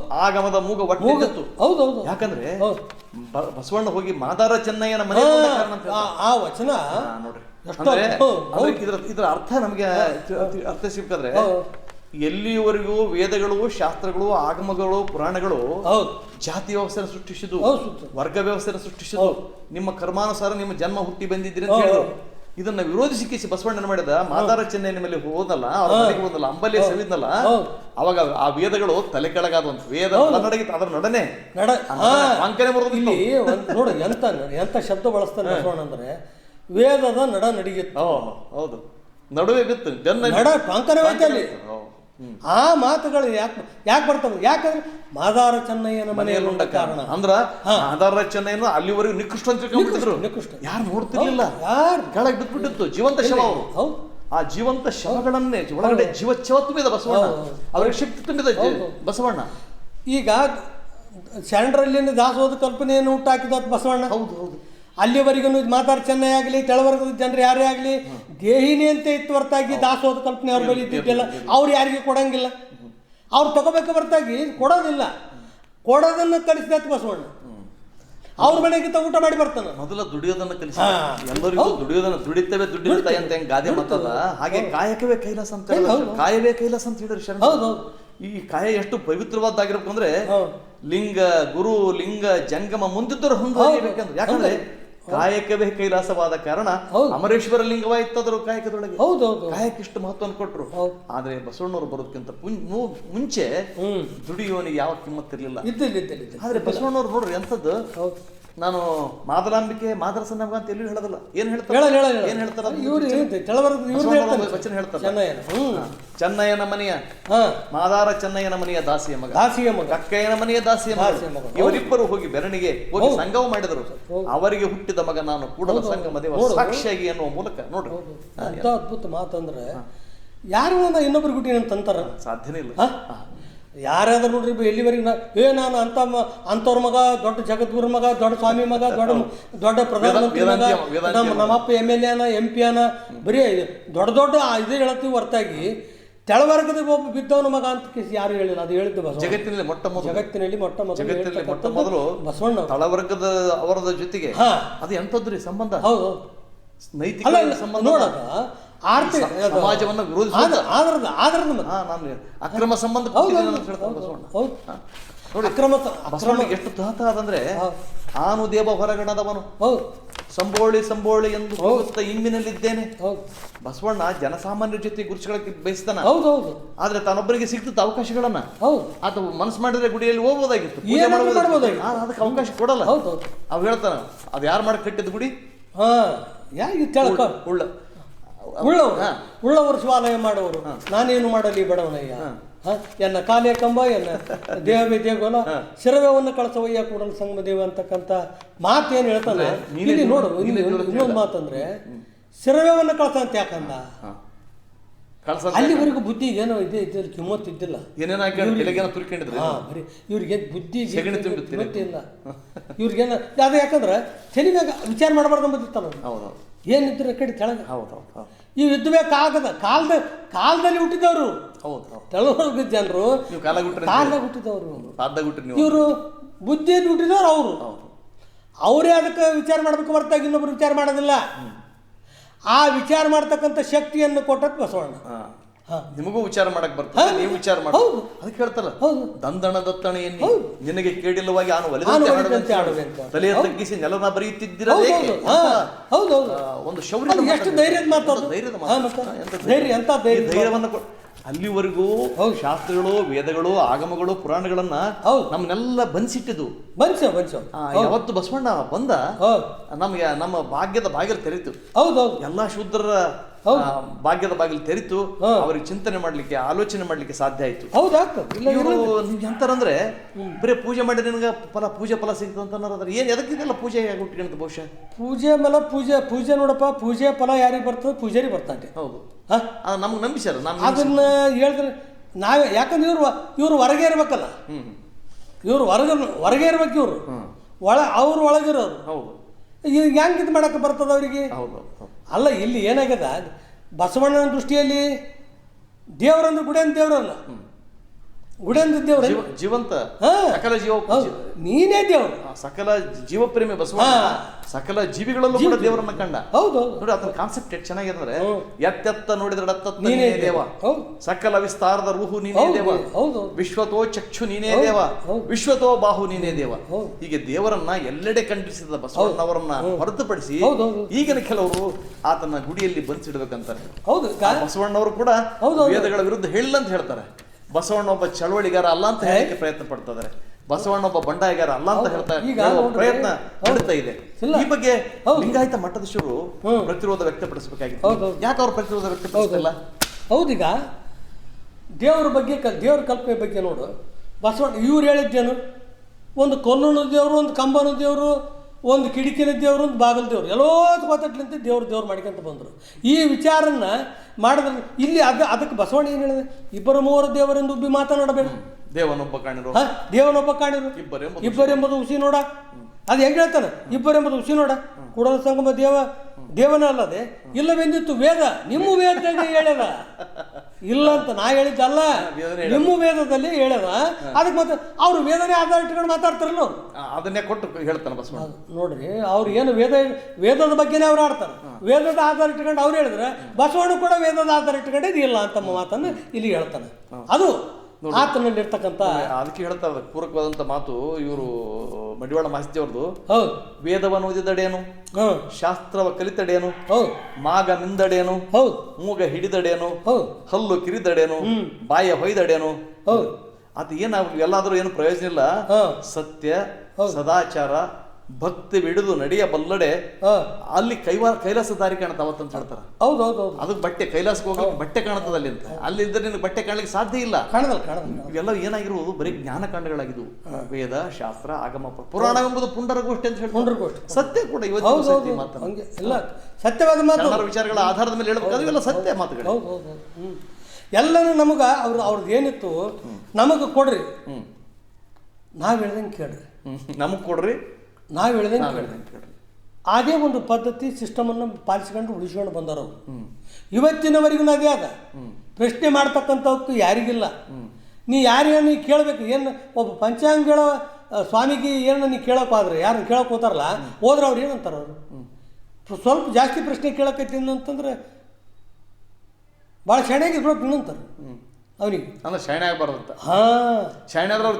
ಆಗಮದ ಮೂಗ ಒಟ್ಟು ಹೌದು ಹೌದು. ಯಾಕಂದ್ರೆ ಬಸವಣ್ಣ ಹೋಗಿ ಮಾದಾರ ಚೆನ್ನಯ್ಯನ ಮನೆ ಆ- ವಚನ ನೋಡ್ರಿ. ಅಂದ್ರೆ ಇದ್ರ ಇದ್ರ ಅರ್ಥ ನಮಗೆ ಅರ್ಥ ಸಿಕ್ಕಾದ್ರೆ. ಎಲ್ಲಿಯವರೆಗೂ ವೇದಗಳು ಶಾಸ್ತ್ರಗಳು ಆಗಮಗಳು ಪುರಾಣಗಳು ಹೌದು. ಜಾತಿ ವ್ಯವಸ್ಥೆಯನ್ನು ಸೃಷ್ಟಿಸಿದ್ದು ವರ್ಗ ವ್ಯವಸ್ಥೆಯನ್ನು ಸೃಷ್ಟಿಸಿದ್ದು. ನಿಮ್ಮ ಕರ್ಮಾನುಸಾರ ನಿಮ್ಮ ಜನ್ಮ ಹುಟ್ಟಿ ಬಂದಿದ್ದೀರಿ ಅಂತ ಹೇಳಿದ್ರು. ಇದನ್ನ ವಿರೋಧಿಸಿ ಸಿಕ್ಕಿಸಿ ಬಸವಣ್ಣನ ಮಾಡಿದ ಮಾತಾರ ಚೆನ್ನೈನ ಮೇಲೆ ಹೋದಲ್ಲ ಹೋದಲ್ಲ ಅಂಬಲಿ ಸವಿದ್ನಲ್ಲ. ಅವಾಗ ಆ ವೇದಗಳು ತಲೆ ಕೆಳಗಾದಂತ ವೇದ ನಡಗಿತ್ತು ಅದರ ನಡನೆ ನಡ ಎಂತ ಎಂತ ಶಬ್ದ ಬಳಸ್ತಾನೆ ಬಸವಣ್ಣ ಅಂದ್ರೆ ವೇದದ ನಡ ನಡಿಗಿತ್ತು ಹೌದು. ನಡುವೆ ಬಿತ್ತು ಜನ ನಡ ಅಲ್ಲಿ. ಆ ಮಾತುಗಳು ಯಾಕೆ ಯಾಕೆ ಬರ್ತವೆ? ಯಾಕಂದ್ರೆ ಮಾದಾರ ಚೆನ್ನಯ್ಯನ ಮನೆಯಲ್ಲುಂಡ ಕಾರಣ. ಅಂದ್ರ ಮಾದಾರ ಚೆನ್ನಯ್ಯನ ಅಲ್ಲಿವರೆಗೂ ನಿಕೃಷ್ಟ ಅಂತ ತಿಳ್ಕೊಂಡ್ಬಿಟ್ಟಿದ್ರು ನಿಕೃಷ್ಟ. ಯಾರು ನೋಡ್ತಿರ್ಲಿಲ್ಲ. ಯಾರು? ಕೆಳಗೆ ಬಿಟ್ಬಿಟ್ಟಿತ್ತು ಜೀವಂತ ಶವ ಅವರು ಹೌದು. ಆ ಜೀವಂತ ಶವಗಳನ್ನೇ ಒಳಗಡೆ ಜೀವ ಚವ ತುಂಬಿದ ಬಸವಣ್ಣ. ಅವ್ರಿಗೆ ಶಕ್ತಿ ತುಂಬಿದ ಬಸವಣ್ಣ. ಈಗ ಶರಣರಲ್ಲಿನ ದಾಸೋದ ಕಲ್ಪನೆಯನ್ನು ಹುಟ್ಟಾಕಿದ ಬಸವಣ್ಣ. ಹೌದು ಹೌದು. ಅಲ್ಲಿವರೆಗೂ ಮಾತಾಡ ಚೆನ್ನೈ ಆಗಲಿ ತೆಳವರ್ಗದ ಜನರು ಯಾರೇ ಆಗಲಿ ದೇಹಿನಿ ಅಂತ ಇತ್ತು ಹೊರತಾಗಿ ದಾಸೋದ ಕಲ್ಪನೆ ಅವ್ರ ಬಳಿ ಇದ್ದಿದ್ದಿಲ್ಲ ಅವ್ರು ಯಾರಿಗೂ ಕೊಡಂಗಿಲ್ಲ. ಅವ್ರು ತಗೋಬೇಕು ಹೊರತಾಗಿ ಕೊಡೋದಿಲ್ಲ. ಕೊಡೋದನ್ನು ಕಲಿಸಿದ ಬಸವಣ್ಣ. ಅವ್ರ ಮನೆಗಿಂತ ಊಟ ಮಾಡಿ ಬರ್ತಾನೆ. ಮೊದಲ ದುಡಿಯೋದನ್ನ ಕಲಿಸ. ಎಲ್ಲರಿಗೂ ದುಡಿಯೋದನ್ನ ದುಡಿತೇವೆ ದುಡಿಯುತ್ತೆ ಅಂತ ಹೆಂಗ್ ಗಾದೆ ಮತ್ತದ ಹಾಗೆ ಕಾಯಕವೇ ಕೈಲಾಸ ಅಂತ. ಕಾಯವೇ ಕೈಲಾಸ ಅಂತ ಹೇಳಿದ್ರೆ ಶರಣ. ಈ ಕಾಯ ಎಷ್ಟು ಪವಿತ್ರವಾದಾಗಿರ್ಬೇಕು ಅಂದ್ರೆ. ಲಿಂಗ ಗುರು ಲಿಂಗ ಜಂಗಮ ಮುಂದಿದ್ದರು ಹೊಂದ. ಯಾಕಂದ್ರೆ ಕಾಯಕವೇ ಕೈಲಾಸವಾದ ಕಾರಣ. ಅಮರೇಶ್ವರ ಲಿಂಗವಾಯಿತದರು ಕಾಯಕದೊಳಗೆ. ಹೌದು ಕಾಯಕ್ಕೆ ಇಷ್ಟು ಮಹತ್ವವನ್ನು ಕೊಟ್ರು. ಹೌದು. ಆದ್ರೆ ಬಸವಣ್ಣವರು ಬರೋದಕ್ಕಿಂತ ಮುಂಚೆ ಹ್ಮ್. ದುಡಿಯೋನಿಗೆ ಯಾವ ಕಿಮ್ಮತ್ತಿರ್ಲಿಲ್ಲ. ಇದ್ದಿಲ್ಲ ಆದ್ರೆ ಬಸವಣ್ಣವ್ರು ನೋಡ್ರಿ ಎಂಥದ್ದು? ನಾನು ಮಾದಲಾಂಬಿಕೆ ಮಾದರಸ ನಮಗ ಅಂತ ಎಲ್ಲೂ ಹೇಳೋದಿಲ್ಲ. ಏನ್ ಹೇಳ್ತಾರೆ? ಹೇಳ ಹೇಳ ಏನ್ ಹೇಳ್ತಾರ ಇವ್ರು ವಚನ ಹೇಳ್ತಾರೆ. ಚೆನ್ನಯ್ಯನ. ಮನೆಯ. ಹಾ. ಮಾದಾರ ಚೆನ್ನಯ್ಯನ ಮನೆಯ ದಾಸಿಯ ಮಗ. ದಾಸಿಯ ಮಗ. ಅಕ್ಕಯ್ಯನ ಮನೆಯ ದಾಸಿಯ ಮಗ. ಇವರಿಬ್ಬರು ಹೋಗಿ ಬೆರಣಿಗೆ ಹೋಗಿ. ಸಂಗಮ ಮಾಡಿದರು. ಅವರಿಗೆ ಹುಟ್ಟಿದ ಮಗ ನಾನು. ಕೂಡಲ. ಸಂಗಮ ದೇವ. ಸಾಕ್ಷಿಯಾಗಿ ಎನ್ನುವ ಮೂಲಕ. ನೋಡ್ರಿ ಅದ್ಭುತ ಮಾತಂದ್ರೆ ಯಾರು ಇನ್ನೊಬ್ಬರು ಇನ್ನೊಬ್ರು ಅಂತ ಅಂತಾರ? ಸಾಧ್ಯನೇ ಇಲ್ಲ? ಯಾರಾದ್ರೂ ನೋಡ್ರಿ ಎಲ್ಲಿವರೆಗೆ ನಾ ಏ ನಾನು ಅಂತ ಅಂಥವ್ರ ಮಗ ದೊಡ್ಡ ಜಗದ್ಗುರು ಮಗ ದೊಡ್ಡ ಸ್ವಾಮಿ ಮಗ ದೊಡ್ಡ ದೊಡ್ಡ ಪ್ರಧಾನಮಂತ್ರಿ ಮಗ ನಮ್ಮ ನಮ್ಮಪ್ಪ ಎಂ ಎಲ್ ಎನ ಎಂ ಪಿ ಅನ ಬರೀ ದೊಡ್ಡ ದೊಡ್ಡ ಇದು ಹೇಳ್ತೀವಿ ಹೊರತಾಗಿ ತೆಳವರ್ಗದ ಒಬ್ಬ ಬಿದ್ದವನ ಮಗ ಅಂತ ಕೇಸಿ ಯಾರು ಹೇಳಿಲ್ಲ. ಅದು ಹೇಳಿದ್ದು ಜಗತ್ತಿನಲ್ಲಿ ಮೊಟ್ಟ ಮೊದಲು. ಜಗತ್ತಿನಲ್ಲಿ ಮೊಟ್ಟ ಮೊದಲು ಜಗತ್ತಿನಲ್ಲಿ ಮೊಟ್ಟ ಮೊದಲು ಬಸವಣ್ಣ ತಳವರ್ಗದ ಅವರದ ಜೊತೆಗೆ ಹಾ. ಅದು ಎಂತದ್ರಿ ಸಂಬಂಧ? ಹೌದು. ನೈತಿಕ ಸಂಬಂಧ? ನೋಡದ ಆರ್ಥಿಕ ಸಮಾಜವನ್ನು ಹಾ ನಾನು ಅಕ್ರಮ ಸಂಬಂಧ ಬಸವಣ್ಣ. ನೋಡಿ ಅಕ್ರಮ ಅಕ್ರಮ ಎಷ್ಟು ತಹತ ಅದಂದ್ರೆ. ಆನು ದೇವ ಹೊರಗಣದವನು. ಹೌದು. ಸಂಬೋಳಿ ಸಂಬೋಳಿ ಎಂದು ಇಮ್ಮಿನಲ್ಲಿದ್ದೇನೆ ಬಸವಣ್ಣ ಜನಸಾಮಾನ್ಯರ ಜೊತೆ ಗುರುಚುಗಳಕ್ಕೆ ಬಯಸ್ತಾನ? ಹೌದು ಹೌದು. ಆದ್ರೆ ತಾನೊಬ್ಬರಿಗೆ ಸಿಗ್ತದ ಅವಕಾಶಗಳನ್ನ? ಹೌದು. ಆತ ಮನಸ್ಸು ಮಾಡಿದ್ರೆ ಗುಡಿಯಲ್ಲಿ ಹೋಗ್ಬೋದಾಗಿತ್ತು. ಅದಕ್ಕೆ ಅವಕಾಶ ಕೊಡಲ್ಲ. ಹೌದು ಅವ್ ಹೇಳ್ತಾನ ಅದ್ ಯಾರು ಮಾಡಿ ಕಟ್ಟಿದ ಗುಡಿ? ಹಾ. ಯಾಕೆ ಉಳ್ಳ ಉಳ್ಳವರು. ಉಳ್ಳವರು ಶಿವಾಲಯ ಮಾಡುವರು ನಾನೇನು ಮಾಡಲಿ ಬಡವನಯ್ಯ? ಹ? ಎನ್ನ ಕಾಲೇ ಕಂಬ ಎನ್ನ ದೇವೇ ದೇಗೋಲ ಶಿರವೆವನ್ನು ಕಳಸವಯ್ಯ ಕೂಡ ಸಂಗಮ ದೇವ ಅಂತಕ್ಕಂಥ ಮಾತೇನು ಹೇಳ್ತಾನೆ ಇಲ್ಲಿ ನೋಡು ಇನ್ನೊಂದು ಮಾತಂದ್ರೆ ಶಿರವೆವನ್ನು ಕಳ್ಸಂತ ಯಾಕಂದ? ಕಳ್ಸ ಅಲ್ಲಿವರೆಗೂ ಬುದ್ಧಿ ಏನೋ ಇದೆ ಇದ್ದಿಲ್ಲ ಕಿಮ್ಮತ್ತು ಇದ್ದಿಲ್ಲ. ಏನೇನ ಕೆಳಗೇನ ತುರ್ಕೊಂಡಿದ್ರೆ ಹಾ ಬರೀ ಇವ್ರಿಗೆ ಬುದ್ಧಿ ಇಲ್ಲ ಇವ್ರಿಗೆ ಇವ್ರಿಗೇನ ಅದು ಯಾಕಂದ್ರೆ ಚೆನ್ನಾಗ ವಿಚಾರ ಮಾಡಬಾರ್ದು ಬಂದಿರ್ತಾನ ಏನಿದ್ರೆ ಕಡೆ ಕೆಳಗೆ. ಹೌದೌದು ಹೌದು ಈ ಕಾಗದ ಕಾಲದ ಕಾಲದಲ್ಲಿ ಹುಟ್ಟಿದವರು. ಹೌದು ಹೌದು. ತೆಳವರ್ಗದ ಜನರು. ಕಾಲದಾಗ ಹುಟ್ಟಿದವರು. ಇವರು ಬುದ್ಧಿಯಲ್ಲಿ ಹುಟ್ಟಿದವರು ಅವರು. ಹೌದು. ಅವರೇ ಅದಕ್ಕೆ ವಿಚಾರ ಮಾಡಬೇಕು ಹೊರತಾಗಿ ಇನ್ನೊಬ್ರು ವಿಚಾರ ಮಾಡೋದಿಲ್ಲ. ಆ ವಿಚಾರ ಮಾಡ್ತಕ್ಕಂಥ ಶಕ್ತಿಯನ್ನು ಕೊಟ್ಟದ್ದು ಬಸವಣ್ಣ. ನಿಮಗೂ ವಿಚಾರ ಮಾಡಕ್ ಬರ್ತದೆ ನೀವು ವಿಚಾರ ಮಾಡಿ. ಅದಕ್ಕೆ ಹೇಳ್ತಾರ ದಂದಣ ದತ್ತಣ ಎನ್ನಿ. ನಿನಗೆ ಕೇಳಿಲ್ಲವಾಗಿ ಆನು ಒಲಿದಂತೆ. ತಲೆಯ ತಗ್ಗಿಸಿ ನೆಲನ ಬರೆಯುತ್ತಿದ್ದೀರ ಒಂದು ಶೌರ್ಯ ಎಷ್ಟು ಧೈರ್ಯದ ಮಾತು ಅದು. ಧೈರ್ಯದ ಧೈರ್ಯ, ಅಂತ ಧೈರ್ಯವನ್ನು ಅಲ್ಲಿವರೆಗೂ. ಶಾಸ್ತ್ರಗಳು ವೇದಗಳು ಆಗಮಗಳು ಪುರಾಣಗಳನ್ನ ಹೌದು. ನಮ್ಮನ್ನೆಲ್ಲ ಬನ್ಸಿಟ್ಟಿದ್ವು ಬನ್ಸ ಬನ್ಸ ಯಾವತ್ತು ಬಸವಣ್ಣ ಬಂದ ನಮ್ಗೆ ನಮ್ಮ ಭಾಗ್ಯದ ಬಾಗಿಲು ತೆರೀತು. ಹೌದೌದು ಹೌದು. ಎಲ್ಲಾ ಶೂದ್ರರ ಭಾಗ್ಯದ ಬಾಗಿಲು ತೆರಿತು ಅವ್ರಿಗೆ ಚಿಂತನೆ ಮಾಡ್ಲಿಕ್ಕೆ ಆಲೋಚನೆ ಮಾಡ್ಲಿಕ್ಕೆ ಸಾಧ್ಯ ಆಯ್ತು. ಹೌದು ಆಗ್ತದೆ. ಇಲ್ಲ ಇವರು ನೀವು ಎಂತಾರಂದ್ರೆ ಬರೀ ಪೂಜೆ ಮಾಡಿ ನಿನಗೆ ಫಲ ಪೂಜೆ ಫಲ ಸಿಗ್ತದೆ ಅಂತ ಅನ್ನೋದಾದ್ರೆ ಏನ್ ಎದಕ್ಕಿದೆಲ್ಲ ಪೂಜೆ ಹುಟ್ಟಿಕೊಂಡು ಬಹುಶಃ ಪೂಜೆ ಮೇಲೆ ಪೂಜೆ ಪೂಜೆ ನೋಡಪ್ಪ ಪೂಜೆ ಫಲ ಯಾರಿಗೆ ಬರ್ತದೆ ಪೂಜಾರಿ ಬರ್ತಾನೆ ಹೌದು. ಹಾ? ನಮ್ಗೆ ನಂಬಿಸ್ಯಾರ ನಮ್ ಅದನ್ನ ಹೇಳಿದ್ರೆ ನಾವೇ ಯಾಕಂದ್ರೆ ಇವರು ಇವ್ರು ಹೊರಗೆ ಇರ್ಬೇಕಲ್ಲ. ಇವರು ಹೊರಗೆ ಹೊರಗೆ ಇರ್ಬೇಕು ಇವರು. ಒಳ ಅವ್ರು ಒಳಗಿರೋರು. ಹೌದು. ಈಗ ಹೆಂಗೆ ಇದು ಮಾಡಕ್ಕೆ ಬರ್ತದ ಅವರಿಗೆ? ಹೌದು ಅಲ್ಲ ಇಲ್ಲಿ ಏನಾಗ್ಯದ? ಬಸವಣ್ಣನ ದೃಷ್ಟಿಯಲ್ಲಿ ದೇವರಂದ್ರೆ ಗುಡಿ ದೇವರಲ್ಲ. ದೇವ್ರಲ್ಲ ಗುಡಿ ಅಂತ ದೇವ್ರ ಜೀವಂತ. ಸಕಲ ಜೀವ ನೀನೇ ದೇವ್ರು. ಸಕಲ ಜೀವಪ್ರೇಮಿ ಬಸವ. ಸಕಲ ಜೀವಿಗಳಲ್ಲೂ ಕೂಡ ದೇವರನ್ನ ಕಂಡ. ಹೌದು. ನೋಡಿ ಅದನ್ನ ಕಾನ್ಸೆಪ್ಟ್ ಎಷ್ಟು ಚೆನ್ನಾಗಿದೆ ಅಂದ್ರೆ ಎತ್ತೆತ್ತ ನೋಡಿದ್ರೆ ನೀನೇ ದೇವ. ಸಕಲ ವಿಸ್ತಾರದ ರೂಹು ನೀನೇ ದೇವ. ಹೌದು. ವಿಶ್ವತೋ ಚಕ್ಷು ನೀನೇ ದೇವ. ವಿಶ್ವತೋ ಬಾಹು ನೀನೇ ದೇವ. ಹೀಗೆ ದೇವರನ್ನ ಎಲ್ಲೆಡೆ ಕಂಡಿಸಿದ ಬಸವಣ್ಣವರನ್ನ ಹೊರತುಪಡಿಸಿ. ಈಗಿನ ಕೆಲವರು ಆತನ ಗುಡಿಯಲ್ಲಿ ಬಂದಿಡ್ಬೇಕಂತಾರೆ ಹೌದು ಬಸವಣ್ಣವರು ಕೂಡ. ವೇದಗಳ ವಿರುದ್ಧ ಹೇಳಿಲ್ಲ ಅಂತ ಹೇಳ್ತಾರೆ. ಬಸವಣ್ಣ ಒಬ್ಬ ಚಳವಳಿಗಾರ ಅಲ್ಲ ಅಂತ ಹೇಳಕ್ಕೆ ಪ್ರಯತ್ನ ಪಡ್ತಿದ್ದಾರೆ ಬಸವಣ್ಣ ಒಬ್ಬ ಬಂಡಾಯಗಾರ ಅಲ್ಲ ಅಂತ. ಹೇಳ್ತಾ ಪ್ರಯತ್ನ. ನಡೀತಾ ಇದೆ. ಈ ಬಗ್ಗೆ. ಲಿಂಗಾಯತ ಮಠದಶರು ಶಿವರು ಪ್ರತಿರೋಧ ವ್ಯಕ್ತಪಡಿಸಬೇಕಾಗಿತ್ತು ಹೌದು, ಹೌದು. ಯಾಕೆ ಅವ್ರು ಪ್ರತಿರೋಧ ವ್ಯಕ್ತಪಡಿಸ್ತಿಲ್ಲ ಹೌದೀಗ ದೇವ್ರ ಬಗ್ಗೆ ಕ ದೇವ್ರ ಕಲ್ಪನೆ ಬಗ್ಗೆ ನೋಡು ಬಸವಣ್ಣ ಇವ್ರು ಹೇಳಿದ್ದೇನು ಒಂದು ಕೊಲ್ಲುಣ ದೇವರು ಒಂದು ಕಂಬನ ದೇವರು ಒಂದು ಕಿಡಿಕಿನ ದೇವರು ಒಂದು ಬಾಗಲ ದೇವರು. ಎಲ್ಲೋ ಗೊತ್ತಟ್ಲಿಂತ ದೇವ್ರು ದೇವ್ರು ಮಾಡ್ಕೊಂತ ಬಂದರು. ಈ ವಿಚಾರನ್ನ ಮಾಡಿದ್ರೆ ಇಲ್ಲಿ ಅದು ಅದಕ್ಕೆ ಬಸವಣ್ಣ ಏನು ಹೇಳಿದೆ? ಇಬ್ಬರು ಮೂವರು ದೇವರೆಂದು ಉಬ್ಬಿ ಮಾತನಾಡಬೇಕು. ದೇವನೊಬ್ಬ ಕಾಣಿರು ದೇವನೊಬ್ಬ ಕಾಣಿರು. ಇಬ್ಬರೆಂಬುದು ಉಸಿ ಹುಸಿ ನೋಡ ಅದು ಹೆಂಗೆ ಹೇಳ್ತಾನೆ? ಇಬ್ಬರೆಂಬುದು ಹುಸಿ ನೋಡ. ಕೂಡಲ ಸಂಗಮ ದೇವ ದೇವನ ಅಲ್ಲದೆ ಇಲ್ಲವೆಂದಿತ್ತು ವೇದ? ನಿಮ್ಮ ವೇದದಲ್ಲಿ ಹೇಳದ. ಇಲ್ಲ ಅಂತ ನಾ ಹೇಳಿದ್ದಲ್ಲ. ನಿಮ್ಮ ವೇದದಲ್ಲಿ ಹೇಳದ. ಅದಕ್ಕೆ ಮತ್ತೆ ಅವರು ವೇದನೆ ಆಧಾರ ಇಟ್ಕೊಂಡು ಮಾತಾಡ್ತಾರಲ್ಲ ಅವ್ರು. ಅದನ್ನೇ ಕೊಟ್ಟು ಹೇಳ್ತಾನೆ ಬಸವಣ್ಣ. ನೋಡ್ರಿ ಅವ್ರು ಏನು ವೇದ ವೇದದ ಬಗ್ಗೆನೇ ಅವ್ರು ಆಡ್ತಾರೆ. ವೇದದ ಆಧಾರ ಇಟ್ಕೊಂಡು ಅವ್ರು ಹೇಳಿದ್ರೆ ಬಸವಣ್ಣ ಕೂಡ ವೇದದ ಆಧಾರ ಇಟ್ಕೊಂಡು ಇದು ಇಲ್ಲ ಅಂತ ಮಾತನ್ನು ಇಲ್ಲಿ ಹೇಳ್ತಾನೆ. ಅದು ಆತನಲ್ಲಿರ್ತಕ್ಕಂಥ ಅದಕ್ಕೆ ಹೇಳ್ತಾರೆ ಪೂರಕವಾದಂತ ಮಾತು ಇವರು ಮಡಿವಾಳ ಮಾಸ್ತಿ ಅವ್ರದ್ದು ವೇದವನ್ನು ಓದಿದಡೇನು? ಶಾಸ್ತ್ರವ ಕಲಿತಡೇನು? ಮಾಗ ನಿಂದಡೇನು? ಮೂಗ ಹಿಡಿದಡೇನು? ಹಲ್ಲು ಕಿರಿದಡೇನು? ಬಾಯ ಹೊಯ್ದಡೇನು? ಹೌದು. ಅದು ಏನ ಎಲ್ಲಾದ್ರೂ ಏನು ಪ್ರಯೋಜನ ಇಲ್ಲ. ಸತ್ಯ ಸದಾಚಾರ ಭಕ್ತಿ ಬಿಡಿದು ನಡೆಯ ಬಲ್ಲಡೆ ಅಲ್ಲಿ ಕೈವಾರ ಕೈಲಾಸ ದಾರಿ ಕಾಣುತ್ತೆ ಅವತ್ತಂತ ಹೇಳ್ತಾರ ಹೌದೌದು ಹೌದು ಹೌದು ಅದಕ್ಕೆ ಬಟ್ಟೆ ಕೈಲಾಸಕ್ಕೆ ಹೋಗಕ್ಕೆ ಬಟ್ಟೆ ಕಾಣುತ್ತದೆ ಅಲ್ಲಿ ಅಂತ. ಅಲ್ಲಿ ಇದ್ರೆ ನಿನಗೆ ಬಟ್ಟೆ ಕಾಣಲಿಕ್ಕೆ ಸಾಧ್ಯ ಇಲ್ಲ. ಇವೆಲ್ಲ ಏನಾಗಿರುವುದು ಬರೀ ಜ್ಞಾನಕಾಂಡಗಳಾಗಿದ್ವು. ವೇದ ಶಾಸ್ತ್ರ ಆಗಮ ಪುರಾಣ ಪುರಾಣವೆಂಬುದು ಪುಂಡರಗೋಷ್ಠಿ ಅಂತ ಹೇಳ್ತಾರೆ. ಪುಂಡರಗೋಷ್ಠಿ. ಸತ್ಯ ಕೂಡ ಇವತ್ತು ಹಂಗೆ ಎಲ್ಲ ಸತ್ಯವಾದ ಮಾತು. ವಿಚಾರಗಳ ಆಧಾರದ ಮೇಲೆ ಹೇಳಬೇಕು ಇವೆಲ್ಲ ಸತ್ಯ ಮಾತುಗಳು. ಹೌದು ಎಲ್ಲನೂ ನಮಗೆ ಅವ್ರು ಅವ್ರದ್ದು ಏನಿತ್ತು ನಮಗೆ ಕೊಡ್ರಿ. ನಾವು ಹೇಳ್ದಂಗೆ ಕೇಳ್ರಿ. ನಮಗ್ ಕೊಡ್ರಿ ನಾವು ಹೇಳ್ದಂಗೆ ಹೇಳ್ದಂಗೆ ಅದೇ ಒಂದು ಪದ್ಧತಿ ಸಿಸ್ಟಮನ್ನು ಪಾಲಿಸಿಕೊಂಡು ಉಳಿಸ್ಕೊಂಡು ಬಂದರು ಅವ್ರು. ಇವತ್ತಿನವರೆಗೂ ಅದೇ. ಅದ ಪ್ರಶ್ನೆ ಮಾಡ್ತಕ್ಕಂಥವಕ್ಕೂ ಯಾರಿಗಿಲ್ಲ. ನೀ ಯಾರೇನು ನೀ ಕೇಳಬೇಕು ಏನು ಒಬ್ಬ ಪಂಚಾಂಗ ಹೇಳೋ ಸ್ವಾಮಿಗೆ ಏನು ನೀ ಕೇಳೋಕ್ಕಾದ್ರೆ ಯಾರು ಯಾರನ್ನ ಕೇಳೋಕೆ ಹೋತಾರಲ್ಲ ಹೋದ್ರೆ ಅವ್ರು ಏನಂತಾರೆ ಅವರು? ಸ್ವಲ್ಪ ಜಾಸ್ತಿ ಪ್ರಶ್ನೆ ಕೇಳಕತ್ತಿ ಅಂತಂದ್ರೆ ಭಾಳ ಚೆನ್ನಾಗಿರ್ಬೇಕು ಇನ್ನಂತಾರೆ ಅವನಿಗೆ? ಅಂದ್ರೆ ಶಾಣೆ ಅಂತ. ಹಾಂ. ಶೈನ್ ಆದ್ರೆ ಅವ್ರ